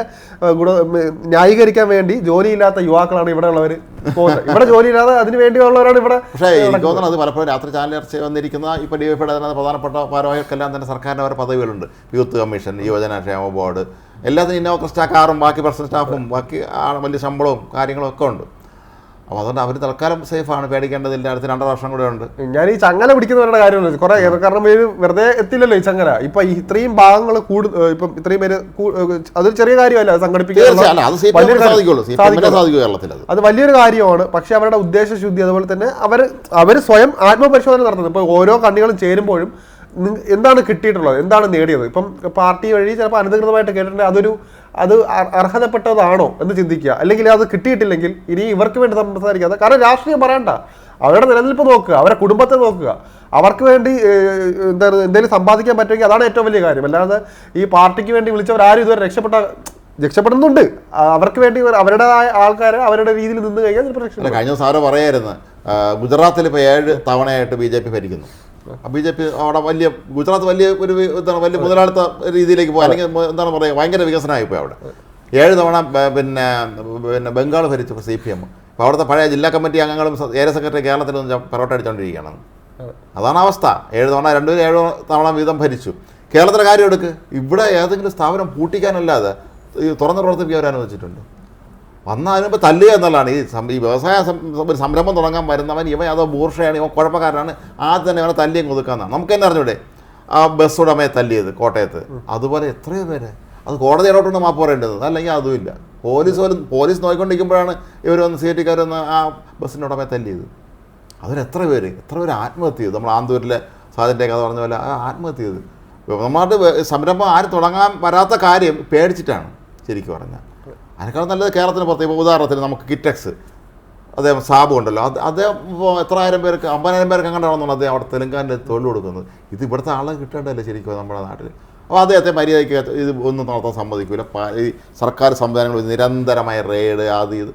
ന്യായീകരിക്കാൻ വേണ്ടി ജോലിയില്ലാത്ത യുവാക്കളാണ് ഇവിടെ ഉള്ളവർ പോകുന്നത്. ഇവിടെ ജോലിയില്ലാതെ അതിന് വേണ്ടിയുള്ളവരാണ് ഇവിടെ പക്ഷേ എനിക്ക് തോന്നുന്നത് അത് പലപ്പോഴും രാത്രി ചാനൽ ചർച്ച വന്നിരിക്കുന്ന ഇപ്പോൾ ഡി എഫ് ഐയുടെ പ്രധാനപ്പെട്ട ഭാരവാഹികൾക്കെല്ലാം തന്നെ സർക്കാരിന്റെ അവരുടെ പദവികളുണ്ട്. യൂത്ത് കമ്മീഷൻ യുവജന ക്ഷേമ ബോർഡ് എല്ലാത്തിനും ഇന്നോവ സ്റ്റാക്കാറും ബാക്കി പേഴ്സണൽ സ്റ്റാഫും ബാക്കി വലിയ ശമ്പളവും കാര്യങ്ങളും ഒക്കെ ഉണ്ട്. അപ്പോൾ അതുകൊണ്ട് അവർ തൽക്കാലം സേഫാണ് പേടിക്കേണ്ടതില്ല അടുത്ത രണ്ടര വർഷം കൂടെ ഉണ്ട്. ഞാൻ ഈ ചങ്ങല പിടിക്കുന്നവരുടെ കാര്യമാണ് കുറെ കാരണം ഇവർ വെറുതെ എത്തില്ലല്ലോ ഈ ചങ്ങല. ഇപ്പൊ ഈ ഇത്രയും ഭാഗങ്ങൾ കൂടു ഏഹ് ഇപ്പം ഇത്രയും പേര് അതൊരു ചെറിയ കാര്യമല്ല. തീർച്ചയായും. അത് വലിയൊരു കാര്യമാണ്. പക്ഷെ അവരുടെ ഉദ്ദേശശുദ്ധി അതുപോലെ തന്നെ അവർ അവർ സ്വയം ആത്മപരിശോധന നടത്തുന്നത്. ഇപ്പോൾ ഓരോ കണ്ണികളും ചേരുമ്പോഴും എന്താണ് കിട്ടിയിട്ടുള്ളത്? എന്താണ് നേടിയത്? ഇപ്പം പാർട്ടി വഴി ചിലപ്പോൾ അനധികൃതമായിട്ട് കേട്ടിട്ടുണ്ടെങ്കിൽ അതൊരു അത് അർഹതപ്പെട്ടതാണോ എന്ന് ചിന്തിക്കുക. അല്ലെങ്കിൽ അത് കിട്ടിയിട്ടില്ലെങ്കിൽ ഇനി ഇവർക്ക് വേണ്ടി സംസാരിക്കാതെ കാരണം രാഷ്ട്രീയം പറയണ്ട. അവരുടെ നിലനിൽപ്പ് നോക്കുക അവരുടെ കുടുംബത്തെ നോക്കുക. അവർക്ക് വേണ്ടി എന്താ എന്തെങ്കിലും സമ്പാദിക്കാൻ പറ്റുമെങ്കിൽ അതാണ് ഏറ്റവും വലിയ കാര്യം. അല്ലാതെ ഈ പാർട്ടിക്ക് വേണ്ടി വിളിച്ചവർ ആരും ഇതുവരെ രക്ഷപ്പെട്ട രക്ഷപ്പെടുന്നുണ്ട്. അവർക്ക് വേണ്ടി അവരുടെ ആൾക്കാർ അവരുടെ രീതിയിൽ നിന്ന് കഴിഞ്ഞാൽ കഴിഞ്ഞ ആരോ പറയായിരുന്നു ഗുജറാത്തിൽ ഇപ്പോൾ ഏഴ് തവണയായിട്ട് ബി ജെ പി ഭരിക്കുന്നു. ബി ജെ പി അവിടെ വലിയ ഗുജറാത്ത് വലിയ ഒരു എന്താണ് വലിയ മുതലാളിത്ത രീതിയിലേക്ക് പോയി. അല്ലെങ്കിൽ എന്താണ് പറയുക ഭയങ്കര വികസനമായി പോയി അവിടെ. ഏഴ് തവണ പിന്നെ പിന്നെ ബംഗാൾ ഭരിച്ചു സി പി എം അപ്പോൾ അവിടുത്തെ പഴയ ജില്ലാ കമ്മിറ്റി അംഗങ്ങളും ഏരിയ സെക്രട്ടറി കേരളത്തിൽ നിന്ന് പെറോട്ട അടിച്ചുകൊണ്ടിരിക്കുകയാണ് അതാണ് അവസ്ഥ. ഏഴ് തവണ രണ്ടു ഏഴ് തവണ വീതം ഭരിച്ചു. കേരളത്തിലെ കാര്യം എടുക്ക്. ഇവിടെ ഏതെങ്കിലും സ്ഥാപനം പൂട്ടിക്കാനല്ലാതെ ഈ തുറന്ന് പ്രവർത്തിപ്പിക്കാൻ അവർ അനുവദിച്ചിട്ടുണ്ട്. വന്ന അതിനുമ്പ് തല്ലുക എന്നുള്ളതാണ്. ഈ സം- ഈ വ്യവസായ ഒരു സംരംഭം തുടങ്ങാൻ വരുന്നവൻ ഇവൻ അതോ ബൂർഷയാണ് ഇവൻ കുഴപ്പക്കാരനാണ് ആദ്യം തന്നെ ഇവനെ തല്ലിയും കൊതുക്കാന്നാണ്. നമുക്ക് തന്നെ അറിഞ്ഞൂടെ? ആ ബസ് ഉടമയെ തല്ലിയത് കോട്ടയത്ത്. അതുപോലെ എത്രയോ പേര്. അത് കോടതി ഇടപെട്ടുണ്ട് മാപ്പ് പറയേണ്ടത്. അല്ലെങ്കിൽ അതുമില്ല. പോലീസ് പോലും പോലീസ് നോക്കിക്കൊണ്ടിരിക്കുമ്പോഴാണ് ഇവർ വന്ന് സി ടി വന്ന് ആ ബസ്സിന്റെ ഉടമയെ തല്ലിയത്. എത്ര പേര് എത്ര പേര് ആത്മഹത്യ ചെയ്തു. നമ്മൾ ആന്തൂരിലെ സാധനത്തെ കഥ പറഞ്ഞ പോലെ ആ ആത്മഹത്യ ചെയ്തു. നമ്മുടെ സംരംഭം ആരും തുടങ്ങാൻ വരാത്ത കാര്യം പേടിച്ചിട്ടാണ് ശരിക്കും പറഞ്ഞാൽ അതിനേക്കാളും നല്ലത് കേരളത്തിന് പുറത്ത്. ഇപ്പോൾ ഉദാഹരണത്തിന് നമുക്ക് കിറ്റക്സ്. അദ്ദേഹം സാബു ഉണ്ടല്ലോ. അത് അദ്ദേഹം ഇപ്പോൾ എത്ര ആയിരം പേർക്ക് അമ്പതിനായിരം പേർക്ക് അങ്ങോട്ടാണെന്നാണ് അദ്ദേഹം അവിടെ തെലുങ്കാനിൽ തൊഴിൽ കൊടുക്കുന്നത്. ഇത് ഇവിടുത്തെ ആളെ കിട്ടേണ്ടതല്ലേ ശരിക്കും നമ്മുടെ നാട്ടിൽ? അപ്പോൾ അദ്ദേഹത്തെ മര്യാദയ്ക്ക് ഇത് ഒന്നും നടത്താൻ സമ്മതിക്കില്ല ഈ സർക്കാർ സംവിധാനങ്ങൾ നിരന്തരമായ റെയ്ഡ് അത് ഇത്.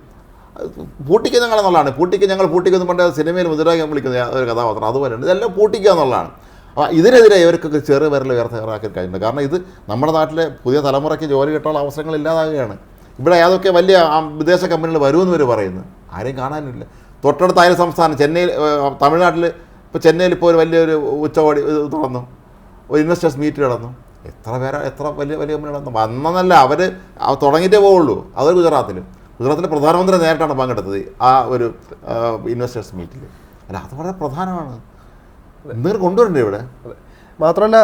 പൂട്ടിക്കുക ഞങ്ങൾ എന്നുള്ളതാണ്. പൂട്ടിക്കുക ഞങ്ങൾ പൂട്ടിക്കുന്നു. പണ്ട് സിനിമയിൽ മുദ്രാഗം വിളിക്കുന്ന ഒരു കഥാപാത്രം അതുപോലെയാണ് ഇതെല്ലാം പൂട്ടിക്കുക എന്നുള്ളതാണ്. അപ്പോൾ ഇതിനെതിരെ ഇവർക്കൊക്കെ ചെറു വിരൽ ഉയർത്താറാക്കി കഴിഞ്ഞിട്ടുണ്ട്. കാരണം ഇത് നമ്മുടെ നാട്ടിലെ പുതിയ തലമുറയ്ക്ക് ജോലി കിട്ടാനുള്ള അവസരങ്ങൾ ഇല്ലാതാകുകയാണ്. ഇവിടെ ഏതൊക്കെ വലിയ വിദേശ കമ്പനികൾ വരുമെന്ന് വരെ പറയുന്നു. ആരെയും കാണാനില്ല. തൊട്ടടുത്ത അയൽ സംസ്ഥാനം ചെന്നൈയിൽ തമിഴ്നാട്ടിൽ ഇപ്പോൾ ചെന്നൈയിൽ ഇപ്പോൾ ഒരു വലിയൊരു ഉച്ചകോടി നടന്നു ഒരു ഇൻവെസ്റ്റേഴ്സ് മീറ്റ് നടന്നു. എത്ര പേരാ എത്ര വലിയ വലിയ കമ്പനി നടന്നു. വന്നതല്ല അവർ തുടങ്ങിയിട്ടേ പോവുള്ളൂ. അത് ഗുജറാത്തിൽ ഗുജറാത്തിലെ പ്രധാനമന്ത്രി നേരിട്ടാണ് പങ്കെടുത്തത് ആ ഒരു ഇൻവെസ്റ്റേഴ്സ് മീറ്റിൽ അല്ല അത് വളരെ പ്രധാനമാണ്. നിങ്ങൾ കൊണ്ടുവരണ്ടേ ഇവിടെ. മാത്രമല്ല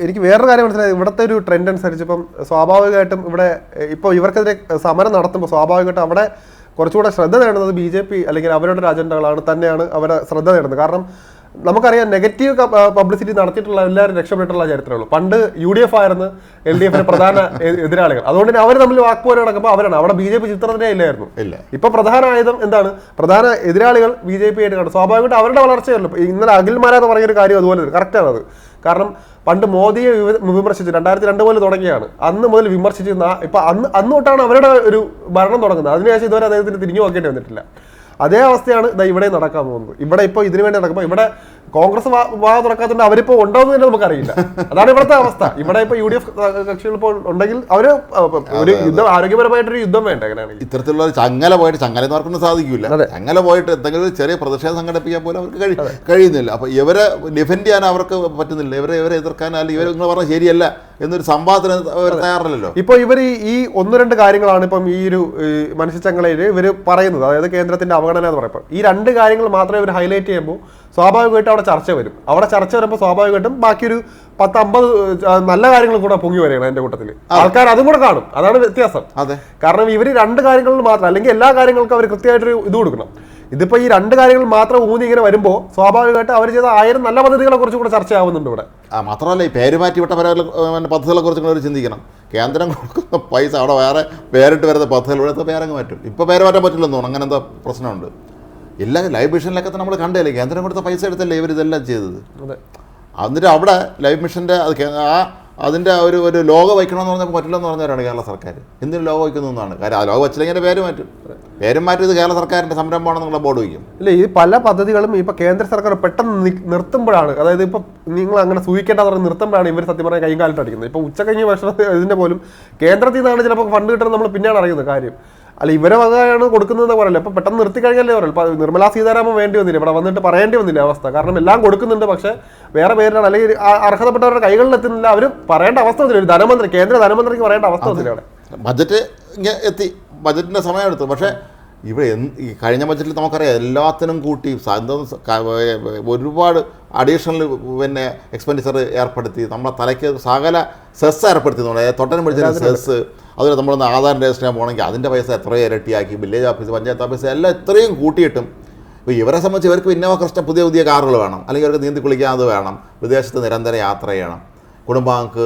എനിക്ക് വേറൊരു കാര്യം മനസ്സിലായത് ഇവിടുത്തെ ഒരു ട്രെൻഡ് അനുസരിച്ച് ഇപ്പം സ്വാഭാവികമായിട്ടും ഇവിടെ ഇപ്പോൾ ഇവർക്കെതിരെ സമരം നടത്തുമ്പോൾ സ്വാഭാവികമായിട്ടും അവിടെ കുറച്ചുകൂടെ ശ്രദ്ധ നേടുന്നത് ബി ജെ പി അല്ലെങ്കിൽ അവരുടെ ഒരു അജണ്ടകളാണ് തന്നെയാണ് അവരെ ശ്രദ്ധ നേടുന്നത്. കാരണം നമുക്കറിയാം നെഗറ്റീവ് പബ്ലിസിറ്റി നടത്തിയിട്ടുള്ള എല്ലാവരും രക്ഷപ്പെട്ടിട്ടുള്ള ചരിത്രമുള്ളൂ പണ്ട് യു ഡി എഫ് ആയിരുന്നു എൽ ഡി എഫിന്റെ [laughs] പ്രധാന എതിരാളികൾ. അതുകൊണ്ട് തന്നെ അവർ തമ്മിൽ വാക്കുപോലെ നടക്കുമ്പോൾ അവരാണ്. അവിടെ ബി ജെ പി ചിത്രത്തിനേ ഇല്ലായിരുന്നു. ഇല്ല. ഇപ്പൊ പ്രധാന ആയുധം എന്താണ്? പ്രധാന എതിരാളികൾ ബി ജെ പി ആയിട്ട് കാണും സ്വാഭാവികമായിട്ട് അവരുടെ വളർച്ചയല്ലോ ഇന്നലെ അഖിൽ മാരാന്ന് പറഞ്ഞൊരു കാര്യം അതുപോലെ കറക്റ്റാണ് അത് കാരണം പണ്ട് മോദിയെ വിമർശിച്ച്. രണ്ടായിരത്തി രണ്ട് മുതൽ തുടങ്ങിയാണ്. അന്ന് മുതൽ വിമർശിച്ചിരുന്ന ഇപ്പൊ അന്ന് അന്ന് തൊട്ടാണ് അവരുടെ ഒരു ഭരണം തുടങ്ങുന്നത്. അതിനുശേഷം ഇതുവരെ അദ്ദേഹത്തിന് തിരിഞ്ഞു നോക്കേണ്ടി വന്നിട്ടില്ല. അതേ അവസ്ഥയാണ് ഇതാ ഇവിടെ നടക്കാൻ പോകുന്നത്. ഇവിടെ ഇപ്പോൾ ഇതിനു വേണ്ടി നടക്കുമ്പോൾ ഇവിടെ കോൺഗ്രസ് വാ തുറക്കാത്തതുകൊണ്ട് അവരിപ്പോ ഉണ്ടോ എന്ന് തന്നെ നമുക്കറിയില്ല. അതാണ് ഇവിടുത്തെ അവസ്ഥ. ഇവിടെ ഇപ്പൊ യു ഡി എഫ് കക്ഷികൾ ഇപ്പോൾ ഉണ്ടെങ്കിൽ അവർ ഒരു യുദ്ധം ആരോഗ്യപരമായിട്ടൊരു യുദ്ധം വേണ്ട അങ്ങനെയാണെങ്കിൽ. ഇത്തരത്തിലുള്ള ചങ്ങല പോയിട്ട് ചങ്ങല എന്ന് പറഞ്ഞാൽ സാധിക്കില്ല ചങ്ങല പോയിട്ട് എന്തെങ്കിലും ചെറിയ പ്രതിഷേധം സംഘടിപ്പിക്കാൻ പോലും അവർക്ക് കഴിയുന്നില്ല. അപ്പൊ ഇവരെ ഡിഫെൻഡ് ചെയ്യാൻ അവർക്ക് പറ്റുന്നില്ല. ഇവരെ ഇവരെ എതിർക്കാൻ അല്ലെങ്കിൽ ഇവരെ നിങ്ങൾ പറഞ്ഞ ശരിയല്ല എന്നൊരു സംവാദത്തിന് അവർ തയ്യാറല്ലല്ലോ. ഇപ്പൊ ഇവർ ഈ ഒന്ന് രണ്ട് കാര്യങ്ങളാണ് ഇപ്പം ഈ ഒരു മനുഷ്യച്ചങ്ങളയിൽ ഇവർ പറയുന്നത്. അതായത് കേന്ദ്രത്തിന്റെ അവഗണന എന്ന് പറയുമ്പോൾ ഈ രണ്ട് കാര്യങ്ങൾ മാത്രമേ ഇവർ ഹൈലൈറ്റ് ചെയ്യുമ്പോൾ സ്വാഭാവികമായിട്ടും അവിടെ ചർച്ച വരും. അവിടെ ചർച്ച വരുമ്പോൾ സ്വാഭാവികമായിട്ടും ബാക്കിയൊരു പത്ത് അമ്പത് നല്ല കാര്യങ്ങളും കൂടെ പൊങ്ങി വരികയാണ് എന്റെ കൂട്ടത്തിൽ ആൾക്കാർ അതും കൂടെ കാണും. അതാണ് വ്യത്യാസം. അതെ. കാരണം ഇവർ രണ്ട് കാര്യങ്ങളിൽ മാത്രം അല്ലെങ്കിൽ എല്ലാ കാര്യങ്ങൾക്കും അവർ കൃത്യമായിട്ടൊരു ഇത് കൊടുക്കണം. ഇതിപ്പോ ഈ രണ്ട് കാര്യങ്ങൾ മാത്രം ഊന്നി ഇങ്ങനെ വരുമ്പോൾ സ്വാഭാവികമായിട്ട് അവർ ചെയ്ത ആയിരം നല്ല പദ്ധതികളെ കുറിച്ച് കൂടെ ചർച്ചയാവുന്നുണ്ട് ഇവിടെ. ആ മാത്രമല്ല ഈ പേര് മാറ്റി വിട്ട പദ്ധതികളെ കുറിച്ച് കൂടെ ചിന്തിക്കണം. കേന്ദ്രം കൊടുക്കുന്ന പൈസ അവിടെ വേറെ പേരിട്ട് വരുന്ന പദ്ധതികൾ ഇവിടുത്തെ പേരങ്ങ് മാറ്റും. ഇപ്പോൾ പേര് മാറ്റാൻ പറ്റില്ലെന്ന് തോന്നുന്നു. അങ്ങനെ എന്താ പ്രശ്നമുണ്ട്. എല്ലാ ലൈവ് മിഷനിലൊക്കെ തന്നെ നമ്മൾ കണ്ടല്ലേ കേന്ദ്രം കൊടുത്ത പൈസ എടുത്തല്ലേ ഇവർ ഇതെല്ലാം ചെയ്തത്? അതെ. എന്നിട്ട് അവിടെ ലൈവ് മിഷന്റെ അത് ആ അതിന്റെ ഒരു ഒരു ലോഗോ വയ്ക്കണമെന്ന് പറഞ്ഞപ്പോൾ പറ്റില്ലെന്ന് പറഞ്ഞവരാണ് കേരള സർക്കാർ എന്തിന് ലോഗോ വയ്ക്കുന്നു എന്നാണ്. കാര്യം ആ ലോഗോ വെച്ചില്ലെങ്കിൽ പേര് മാറ്റും. പേരും മാറ്റി ഇത് കേരള സർക്കാരിന്റെ സംരംഭമാണെന്നുള്ള ബോർഡ് വയ്ക്കും. ഇല്ല ഈ പല പദ്ധതികളും ഇപ്പോൾ കേന്ദ്ര സർക്കാർ പെട്ടെന്ന് നിർത്തുമ്പോഴാണ്. അതായത് ഇപ്പോൾ നിങ്ങൾ അങ്ങനെ സൂചിക്കേണ്ട പറഞ്ഞ് നിർത്തുമ്പോഴാണ് ഇവർ സത്യം പറഞ്ഞാൽ കൈകാലത്ത് അടിക്കുന്നത് ഇപ്പോൾ ഉച്ചകഴിഞ്ഞ് ഭക്ഷണത്തിൽ ഇതിന്റെ പോലും കേന്ദ്രത്തിൽ നിന്നാണ് ചിലപ്പോൾ ഫണ്ട് കിട്ടുന്നത് നമ്മൾ പിന്നെയാണ് അറിയുന്നത് കാര്യം. അല്ല ഇവരെ വകയാണ് കൊടുക്കുന്നതെന്ന് പറയല്ലോ? അപ്പൊ പെട്ടെന്ന് നിർത്തി കഴിഞ്ഞാലേ പറയൂ. ഇപ്പൊ നിർമ്മലാ സീതാരാമൻ വേണ്ടി വന്നില്ല? ഇവിടെ വന്നിട്ട് പറയേണ്ടി വന്നില്ല അവസ്ഥ? കാരണം എല്ലാം കൊടുക്കുന്നുണ്ട് പക്ഷെ വേറെ പേരിലാണ്. അല്ലെങ്കിൽ അർഹതപ്പെട്ടവരുടെ കൈകളിൽ എത്തുന്നില്ല. അവർ പറയേണ്ട അവസ്ഥ വന്നില്ല? ഒരു ധനമന്ത്രി കേന്ദ്ര ധനമന്ത്രിക്ക് പറയേണ്ട അവസ്ഥ വന്നില്ല അവിടെ? ബജറ്റ് ഇങ്ങനെ എത്തി. ബജറ്റിന്റെ സമയമെടുത്തു പക്ഷേ ഇവിടെ എന്ത് ഈ കഴിഞ്ഞ ബജറ്റിൽ നമുക്കറിയാം എല്ലാത്തിനും കൂട്ടി ഒരുപാട് അഡീഷണൽ പിന്നെ എക്സ്പെൻഡിച്ചർ ഏർപ്പെടുത്തി. നമ്മളെ തലയ്ക്ക് സകല സെസ് ഏർപ്പെടുത്തി നമ്മളെ തൊട്ടനും പിടിച്ച സെസ് അതുപോലെ നമ്മളൊന്ന് ആധാർ രജിസ്റ്റർ ചെയ്യാൻ പോകണമെങ്കിൽ അതിന്റെ പൈസ എത്രയോ ഇരട്ടിയാക്കി. വില്ലേജ് ഓഫീസ് പഞ്ചായത്ത് ഓഫീസ് എല്ലാം ഇത്രയും കൂട്ടിയിട്ടും. ഇപ്പോൾ ഇവരെ സംബന്ധിച്ച് ഇവർക്ക് ഇന്നോവ കൃഷ്ണ പുതിയ പുതിയ കാറുകൾ വേണം. അല്ലെങ്കിൽ അവർക്ക് നീന്തി കുളിക്കാൻ അത് വേണം. വിദേശത്ത് നിരന്തരം യാത്ര ചെയ്യണം. കുടുംബാംഗങ്ങൾക്ക്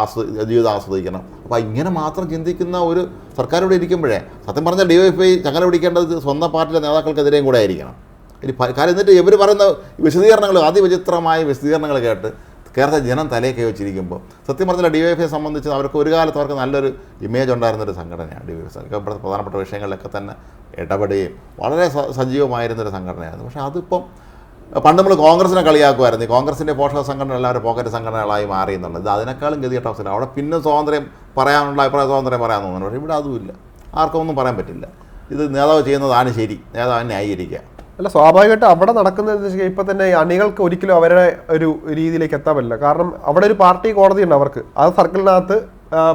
ആസ്വദി ജീവിതം ആസ്വദിക്കണം. അപ്പോൾ ഇങ്ങനെ മാത്രം ചിന്തിക്കുന്ന ഒരു സർക്കാർ ഇവിടെ ഇരിക്കുമ്പോഴേ സത്യം പറഞ്ഞാൽ ഡി വൈഫ് ഐ ചങ്ങല പിടിക്കേണ്ടത് സ്വന്തം പാർട്ടിയിലെ നേതാക്കൾക്കെതിരെയും കൂടെ ആയിരിക്കണം. ഇനി കാര്യം എന്നിട്ട് ഇവർ പറയുന്ന വിശദീകരണങ്ങൾ അതിവിചിത്രമായ വിശദീകരണങ്ങൾ കേട്ട് കേരളത്തെ ജനം തലയിൽ കൈ വെച്ചിരിക്കുമ്പോൾ സത്യം പറഞ്ഞാൽ ഡി വൈ എഫ് ഐ സംബന്ധിച്ച് അവർക്ക് ഒരു കാലത്ത് അവർക്ക് നല്ലൊരു ഇമേജ് ഉണ്ടായിരുന്നൊരു സംഘടനയാണ് ഡി വൈ എഫ് ഐ പ്രധാനപ്പെട്ട വിഷയങ്ങളിലൊക്കെ തന്നെ ഇടപെടുകയും വളരെ സജീവമായിരുന്നൊരു സംഘടനയായിരുന്നു. പക്ഷേ അതിപ്പം പണ്ട് നമ്മൾ കോൺഗ്രസിനെ കളിയാക്കുമായിരുന്നു കോൺഗ്രസിന്റെ പോഷക സംഘടന എല്ലാവരും പോക്കറ്റ് സംഘടനകളായി മാറി എന്നുള്ളത്. ഇത് അതിനേക്കാളും ഗതികെട്ട അവസരം. അവിടെ പിന്നെ സ്വാതന്ത്ര്യം പറയാനുള്ള അഭിപ്രായ സ്വാതന്ത്ര്യം പറയാൻ തോന്നുന്നു. പക്ഷേ ഇവിടെ അതുമില്ല. ആർക്കും ഒന്നും പറയാൻ പറ്റില്ല. ഇത് നേതാവ് ചെയ്യുന്നതാണ് ശരി. നേതാവ് ന്യായീകരിക്കുക. അല്ല സ്വാഭാവികമായിട്ട് അവിടെ നടക്കുന്നത് ഇപ്പം തന്നെ അണികൾക്ക് ഒരിക്കലും അവരുടെ ഒരു രീതിയിലേക്ക് എത്താൻ പറ്റില്ല. കാരണം അവിടെ ഒരു പാർട്ടി കോടതി ഉണ്ട് അവർക്ക്. ആ സർക്കിളിനകത്ത്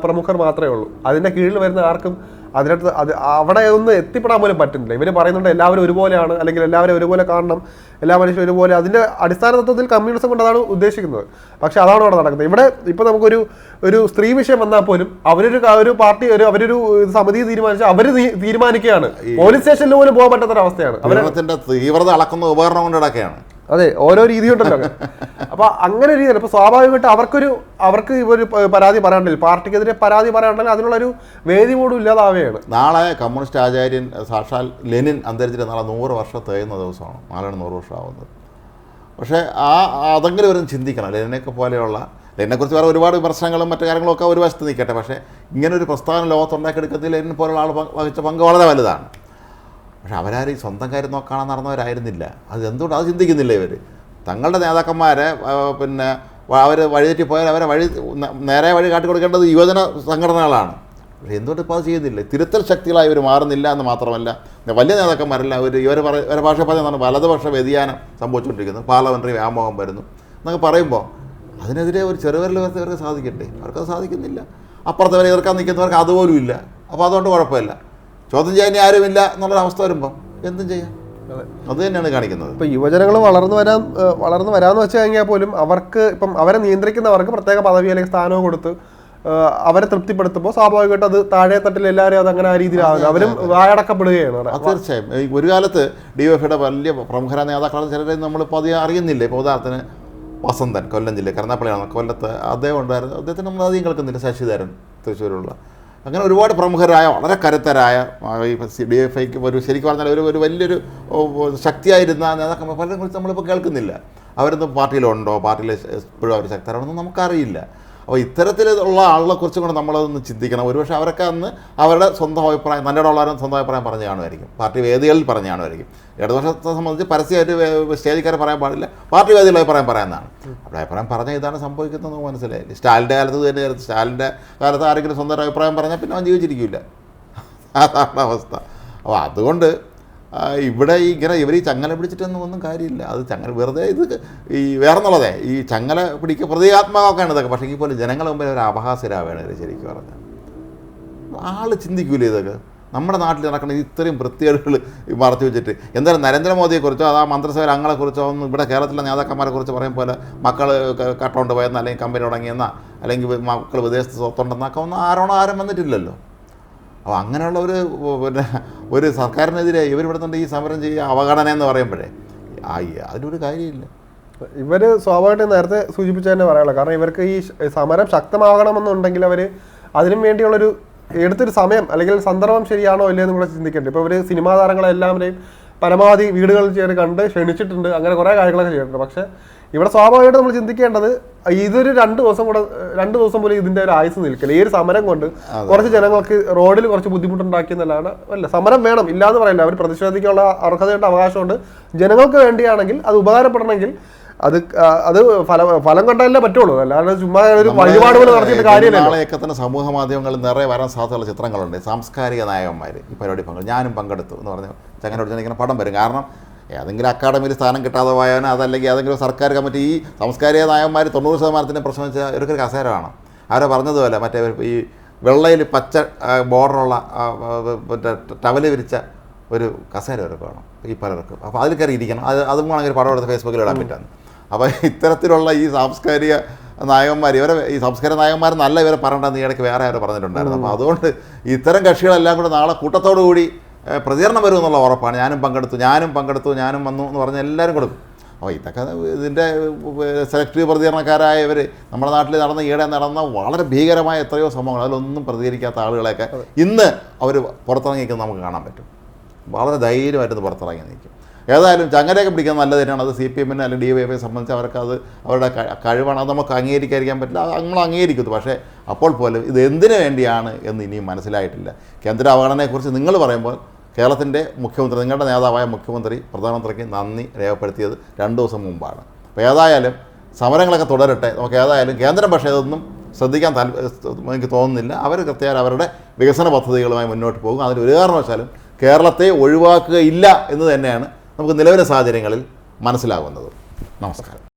പ്രമുഖർ മാത്രമേ ഉള്ളൂ. അതിന്റെ കീഴിൽ വരുന്ന ആർക്കും അതിനകത്ത് അത് അവിടെ ഒന്ന് എത്തിപ്പെടാൻ പോലും പറ്റുന്നില്ല. ഇവർ പറയുന്നുണ്ട് എല്ലാവരും ഒരുപോലെയാണ് അല്ലെങ്കിൽ എല്ലാവരും ഒരുപോലെ കാണണം എല്ലാ മനുഷ്യരും ഒരുപോലെ. അതിന്റെ അടിസ്ഥാന തത്വത്തിൽ കമ്മ്യൂണിസം കൊണ്ട് അതാണ് ഉദ്ദേശിക്കുന്നത്. പക്ഷെ അതാണ് അവിടെ നടക്കുന്നത്. ഇവിടെ ഇപ്പോൾ നമുക്കൊരു ഒരു സ്ത്രീ വിഷയം വന്നാൽ പോലും അവരൊരു ഒരു പാർട്ടി ഒരു അവരൊരു സമിതി തീരുമാനിച്ച് അവർ തീരുമാനിക്കുകയാണ്. പോലീസ് സ്റ്റേഷനിൽ പോലും പോകാൻ പറ്റാത്തൊരവസ്ഥയാണ്. തീവ്രത അളക്കുന്ന ഉപകരണം കൊണ്ട് ഇടയ്ക്കാണ് അതെ ഓരോ രീതിയുണ്ടല്ലോ. അപ്പൊ അങ്ങനെ രീതിയിൽ ഇപ്പൊ സ്വാഭാവികമായിട്ട് അവർക്കൊരു അവർക്ക് ഒരു പരാതി പറയാനുണ്ടെങ്കിൽ പാർട്ടിക്കെതിരെ പരാതി പറയാനുണ്ടെങ്കിൽ അതിനുള്ളൊരു വേദി പോലും ഇല്ലാതാവുകയാണ്. നാളെ കമ്മ്യൂണിസ്റ്റ് ആചാര്യൻ സാക്ഷാൽ ലെനിൻ അന്തരിച്ചിട്ട് നാളെ നൂറ് വർഷം തികയുന്ന ദിവസമാണ്. നാളെ നൂറ് വർഷം ആവുന്നത്. പക്ഷേ ആ അതെങ്കിലും ഒരു ചിന്തിക്കണം. ലെനിനൊക്കെ പോലെയുള്ള ലെനിനെക്കുറിച്ച് വേറെ ഒരുപാട് വിമർശനങ്ങളും മറ്റു കാര്യങ്ങളൊക്കെ ഒരു വശത്ത് നിൽക്കട്ടെ. പക്ഷേ ഇങ്ങനെ ഒരു പ്രസ്ഥാനം ലോകത്തുണ്ടാക്കിയെടുക്കുന്നതിൽ ലെനിൻ പോലെയുള്ള ആൾ വഹിച്ച പങ്ക് വളരെ വലുതാണ്. പക്ഷെ അവരാരും സ്വന്തം കാര്യം നോക്കാണെന്ന് നടന്നവരായിരുന്നില്ല. അത് എന്തുകൊണ്ട് അത് ചിന്തിക്കുന്നില്ല ഇവർ തങ്ങളുടെ നേതാക്കന്മാരെ പിന്നെ അവർ വഴിതെറ്റി പോയാൽ അവരെ വഴി നേരെ വഴി കാട്ടിക്കൊടുക്കേണ്ടത് യുവജന സംഘടനകളാണ്. പക്ഷേ എന്തുകൊണ്ട് ഇപ്പോൾ അത് ചെയ്യുന്നില്ല? തിരുത്തൽ ശക്തികളായി ഇവർ മാറുന്നില്ല എന്ന് മാത്രമല്ല വലിയ നേതാക്കന്മാരല്ല അവർ ഇവർ ഇവരെ ഭാഷ പറഞ്ഞാൽ വലതുപക്ഷ വ്യതിയാനം സംഭവിച്ചുകൊണ്ടിരിക്കുന്നത്. പാർലമെന്ററി വ്യാമോഹം വരുന്നു. എന്നൊക്കെ പറയുമ്പോൾ അതിനെതിരെ ഒരു ചെറുവിരൽ വരുത്തവർക്ക് സാധിക്കട്ടെ അവർക്കത് സാധിക്കുന്നില്ല. അപ്പുറത്തവരെ എതിർക്കാൻ നിൽക്കുന്നവർക്ക് അതുപോലും ഇല്ല. അപ്പോൾ അതുകൊണ്ട് കുഴപ്പമില്ല. ചോദ്യം ചെയ്യാൻ ആരുമില്ല എന്നുള്ളൊരവസ്ഥ വരുമ്പോൾ എന്തും ചെയ്യാം. അത്. തന്നെയാണ് കാണിക്കുന്നത്. ഇപ്പൊ യുവജനങ്ങൾ വളർന്നു വരാൻ വളർന്നു വരാന്ന് വെച്ച് കഴിഞ്ഞാൽ പോലും അവർക്ക് ഇപ്പം അവരെ നിയന്ത്രിക്കുന്നവർക്ക് പ്രത്യേക പദവി അല്ലെങ്കിൽ സ്ഥാനവും കൊടുത്ത് അവരെ തൃപ്തിപ്പെടുത്തുമ്പോൾ സ്വാഭാവികമായിട്ട് അത് താഴെ തട്ടിൽ എല്ലാവരും അത് അങ്ങനെ ആ രീതിയിലാവുന്നു അവരും വായടക്കപ്പെടുകയാണ്. തീർച്ചയായും. ഈ ഒരു കാലത്ത് ഡി എഫ് ഐയുടെ വലിയ പ്രമുഖരായ നേതാക്കളെ ചിലരെ നമ്മളിപ്പോൾ അധികം അറിയുന്നില്ല. ഇപ്പോൾ ഉദാഹരണത്തിന് വസന്തൻ കൊല്ലം ജില്ല കരുനാപ്പള്ളിയാണ് കൊല്ലത്ത് അദ്ദേഹം ഉണ്ടായിരുന്നു. അദ്ദേഹത്തിന് നമ്മൾ അധികം കേൾക്കുന്നില്ല. ശശിധരൻ തൃശ്ശൂരുള്ള. അങ്ങനെ ഒരുപാട് പ്രമുഖരായ വളരെ കരുത്തരായ സി ഡി എഫ് ഐക്ക് ഒരു ശരിക്കും പറഞ്ഞാൽ ഒരു ഒരു വലിയൊരു ശക്തിയായിരുന്ന നേതാക്കന്മാർ പലരെ കുറിച്ച് നമ്മളിപ്പോൾ കേൾക്കുന്നില്ല. അവരൊന്നും പാർട്ടിയിലുണ്ടോ? പാർട്ടിയിൽ എപ്പോഴും അവർ ശക്തരാണെന്ന് നമുക്കറിയില്ല. അപ്പോൾ ഇത്തരത്തിലുള്ള ആളുകളെ കുറിച്ചും കൂടെ നമ്മളതൊന്ന് ചിന്തിക്കണം. ഒരുപക്ഷെ അവരൊക്കെ അന്ന് അവരുടെ സ്വന്തം അഭിപ്രായം നല്ല ഉള്ളവരും സ്വന്തം അഭിപ്രായം പറഞ്ഞു കാണുമായിരിക്കും. പാർട്ടി വേദികളിൽ പറഞ്ഞു കാണുമായിരിക്കും. ഇടതുപക്ഷത്തെ സംബന്ധിച്ച് പരസ്യമായിട്ട് സ്റ്റേജിക്കാരെ പറയാൻ പാടില്ല. പാർട്ടി വേദികളിൽ അഭിപ്രായം പറയാമെന്നാണ് അവിടെ അഭിപ്രായം പറഞ്ഞാൽ ഇതാണ് സംഭവിക്കുന്നത് മനസ്സിലായി. സ്റ്റാലിന്റെ കാലത്ത് തന്നെ സ്റ്റാലിന്റെ കാലത്ത് ആരെങ്കിലും സ്വന്തം അഭിപ്രായം പറഞ്ഞാൽ പിന്നെ അവൻ ജീവിച്ചിരിക്കില്ല. അതാണ് അവസ്ഥ. അപ്പോൾ അതുകൊണ്ട് ഇവിടെ ഇങ്ങനെ ഇവർ ഈ ചങ്ങല പിടിച്ചിട്ടൊന്നും ഒന്നും കാര്യമില്ല. അത് ചങ്ങല വെറുതെ ഇത് ഈ വേറെ എന്നുള്ളതേ ഈ ചങ്ങല പിടിക്കുക പ്രതീകാത്മകമാക്കാണ് ഇതൊക്കെ. പക്ഷേ ഈ പോലെ ജനങ്ങളുടെ മുമ്പിൽ ഒരു അപഹാസരാവാണ് ഇത് ശരിക്കും പറഞ്ഞാൽ. ആൾ ചിന്തിക്കൂലേ ഇതൊക്കെ? നമ്മുടെ നാട്ടിൽ നടക്കുന്ന ഇത്രയും വൃത്തികേടുകൾ മറച്ചു വെച്ചിട്ട്. എന്തായാലും നരേന്ദ്രമോദിയെക്കുറിച്ചോ അതാ മന്ത്രിസഭയിൽ അംഗങ്ങളെക്കുറിച്ചോ ഒന്നും ഇവിടെ കേരളത്തിലെ നേതാക്കന്മാരെ കുറിച്ച് പറയും പോലെ മക്കൾ കട്ടോണ്ട് പോയെന്ന അല്ലെങ്കിൽ കമ്പനി തുടങ്ങിയെന്ന അല്ലെങ്കിൽ മക്കൾ വിദേശത്ത് സ്വത്തുണ്ടെന്നൊക്കെ ഒന്നും ആരോണോ ആരും വന്നിട്ടില്ലല്ലോ. അപ്പോൾ അങ്ങനെയുള്ള ഒരു പിന്നെ ഒരു സർക്കാരിനെതിരെ ഇവരിവിടെ നിന്ന് ഈ സമരം ചെയ്യുക അവഗണന എന്ന് പറയുമ്പോഴേ ആയി അതിനൊരു കാര്യമില്ല. ഇവർ സ്വാഭാവികമായിട്ടും നേരത്തെ സൂചിപ്പിച്ച തന്നെ പറയാനുള്ളത്. കാരണം ഇവർക്ക് ഈ സമരം ശക്തമാകണമെന്നുണ്ടെങ്കിൽ അവർ അതിനും വേണ്ടിയുള്ളൊരു എടുത്തൊരു സമയം അല്ലെങ്കിൽ സന്ദർഭം ശരിയാണോ ഇല്ലയെന്ന് കൂടെ ചിന്തിക്കേണ്ടത് ഇപ്പോൾ ഇവർ സിനിമാ താരങ്ങളെല്ലാവരെയും പരമാവധി വീടുകളിൽ ചേർന്ന് കണ്ട് ക്ഷണിച്ചിട്ടുണ്ട് അങ്ങനെ കുറേ കാര്യങ്ങളൊക്കെ ചെയ്തിട്ടുണ്ട്. പക്ഷേ ഇവിടെ സ്വാഭാവികമായിട്ട് നമ്മൾ ചിന്തിക്കേണ്ടത് ഇതൊരു രണ്ട് ദിവസം കൂടെ രണ്ട് ദിവസം പോലും ഇതിന്റെ ഒരു ആയുസ് നിൽക്കില്ല. ഈ ഒരു സമരം കൊണ്ട് കുറച്ച് ജനങ്ങൾക്ക് റോഡിൽ കുറച്ച് ബുദ്ധിമുട്ടുണ്ടാക്കിയെന്നല്ലാണ് അല്ല സമരം വേണം. ഇല്ലാന്ന് പറയില്ല. അവർ പ്രതിഷേധിക്കാനുള്ള അർഹതയുണ്ട് അവകാശമുണ്ട്. ജനങ്ങൾക്ക് വേണ്ടിയാണെങ്കിൽ അത് ഉപകാരപ്പെടണമെങ്കിൽ അത് അത് ഫലം ഫലം കണ്ടാലേ പറ്റുള്ളൂ. അല്ലാതെ ചുമ്മാ ഒരു വഴിപാട് പോലെ നടത്തിയിട്ട് കാര്യമില്ല തന്നെ സമൂഹ മാധ്യമങ്ങളിൽ നിറയെ വരാൻ സാധ്യതയുള്ള ചിത്രങ്ങളുണ്ട്. സാംസ്കാരിക നായകന്മാർ ഈ പരിപാടി പങ്കെടുത്തു. ഞാനും പങ്കെടുത്തു എന്ന് പറഞ്ഞു ചങ്ങനോട് ഇങ്ങനെ പടം വരും. കാരണം ഏതെങ്കിലും അക്കാഡമിയിൽ സ്ഥാനം കിട്ടാതെ പോയാനോ അതല്ലെങ്കിൽ ഏതെങ്കിലും സർക്കാർ കമ്മിറ്റി ഈ സാംസ്കാരിക നായകന്മാർ തൊണ്ണൂറ് ശതമാനത്തിന് പ്രശ്നം വെച്ചാൽ ഇവർക്കൊരു കസേരമാണ് ആരോ പറഞ്ഞതുപോലെ മറ്റേ ഈ വെള്ളയിൽ പച്ച ബോർഡറുള്ള മറ്റേ ടവൽ വിരിച്ച ഒരു കസേര അവർക്ക് വേണം ഈ പലർക്കും. അപ്പോൾ അതിൽ കയറി ഇരിക്കണം. അത് അതും വേണമെങ്കിൽ പടം എടുത്ത് ഫേസ്ബുക്കിൽ ഇടാൻ പറ്റാന്ന് അപ്പോൾ ഇത്തരത്തിലുള്ള ഈ സാംസ്കാരിക നായകന്മാർ ഇവരെ ഈ സംസ്കാര നായകന്മാർ നല്ല ഇവരെ പറയണ്ടെന്ന് ഈ ഇടയ്ക്ക് വേറെ ആരും പറഞ്ഞിട്ടുണ്ടായിരുന്നു. അപ്പോൾ അതുകൊണ്ട് ഇത്തരം കക്ഷികളെല്ലാം കൂടെ നാളെ കൂട്ടത്തോടു കൂടി പ്രതികരണം വരും എന്നുള്ള ഉറപ്പാണ്. ഞാനും പങ്കെടുത്തു ഞാനും പങ്കെടുത്തു ഞാനും വന്നു എന്ന് പറഞ്ഞ് എല്ലാവരും കൊടുക്കും. അപ്പോൾ ഇതൊക്കെ ഇതിന്റെ സെലക്ടീവ് പ്രതികരണക്കാരായവർ നമ്മുടെ നാട്ടിൽ നടന്ന ഈടെ നടന്ന വളരെ ഭീകരമായ എത്രയോ സംഭവങ്ങൾ. അതിലൊന്നും പ്രതികരിക്കാത്ത ആളുകളെയൊക്കെ ഇന്ന് അവർ പുറത്തിറങ്ങി നമുക്ക് കാണാൻ പറ്റും. വളരെ ധൈര്യമായിട്ട് പുറത്തിറങ്ങി നിൽക്കും. ഏതായാലും ചങ്ങലയൊക്കെ പിടിക്കാൻ നല്ലത് തന്നെയാണ്. അത് സി പി എമ്മിനെ അല്ലെങ്കിൽ ഡി വൈ സംബന്ധിച്ച് അവർക്ക് അത് അവരുടെ കഴിവാണ്. അത് നമുക്ക് അംഗീകരിക്കാതിരിക്കാൻ പറ്റില്ല. നമ്മൾ അംഗീകരിക്കുന്നു. പക്ഷേ അപ്പോൾ പോലും ഇത് എന്തിനു വേണ്ടിയാണ് എന്ന് ഇനിയും മനസ്സിലായിട്ടില്ല. കേന്ദ്ര അവഗണനയെക്കുറിച്ച് നിങ്ങൾ പറയുമ്പോൾ കേരളത്തിന്റെ മുഖ്യമന്ത്രി നിങ്ങളുടെ നേതാവായ മുഖ്യമന്ത്രി പ്രധാനമന്ത്രിക്ക് നന്ദി രേഖപ്പെടുത്തിയത് രണ്ട് ദിവസം മുമ്പാണ്. അപ്പോൾ ഏതായാലും സമരങ്ങളൊക്കെ തുടരട്ടെ. നമുക്ക് ഏതായാലും കേന്ദ്രം പക്ഷേ ഇതൊന്നും ശ്രദ്ധിക്കാൻ താല്പര്യം എനിക്ക് തോന്നുന്നില്ല. അവർ കൃത്യമായി അവരുടെ വികസന പദ്ധതികളുമായി മുന്നോട്ട് പോകും. അതിൽ ഒരു കാരണവശാലും കേരളത്തെ ഒഴിവാക്കുകയില്ല എന്ന് തന്നെയാണ് നമുക്ക് നിലവിലെ സാഹചര്യങ്ങളിൽ മനസ്സിലാകുന്നത് നമസ്കാരം.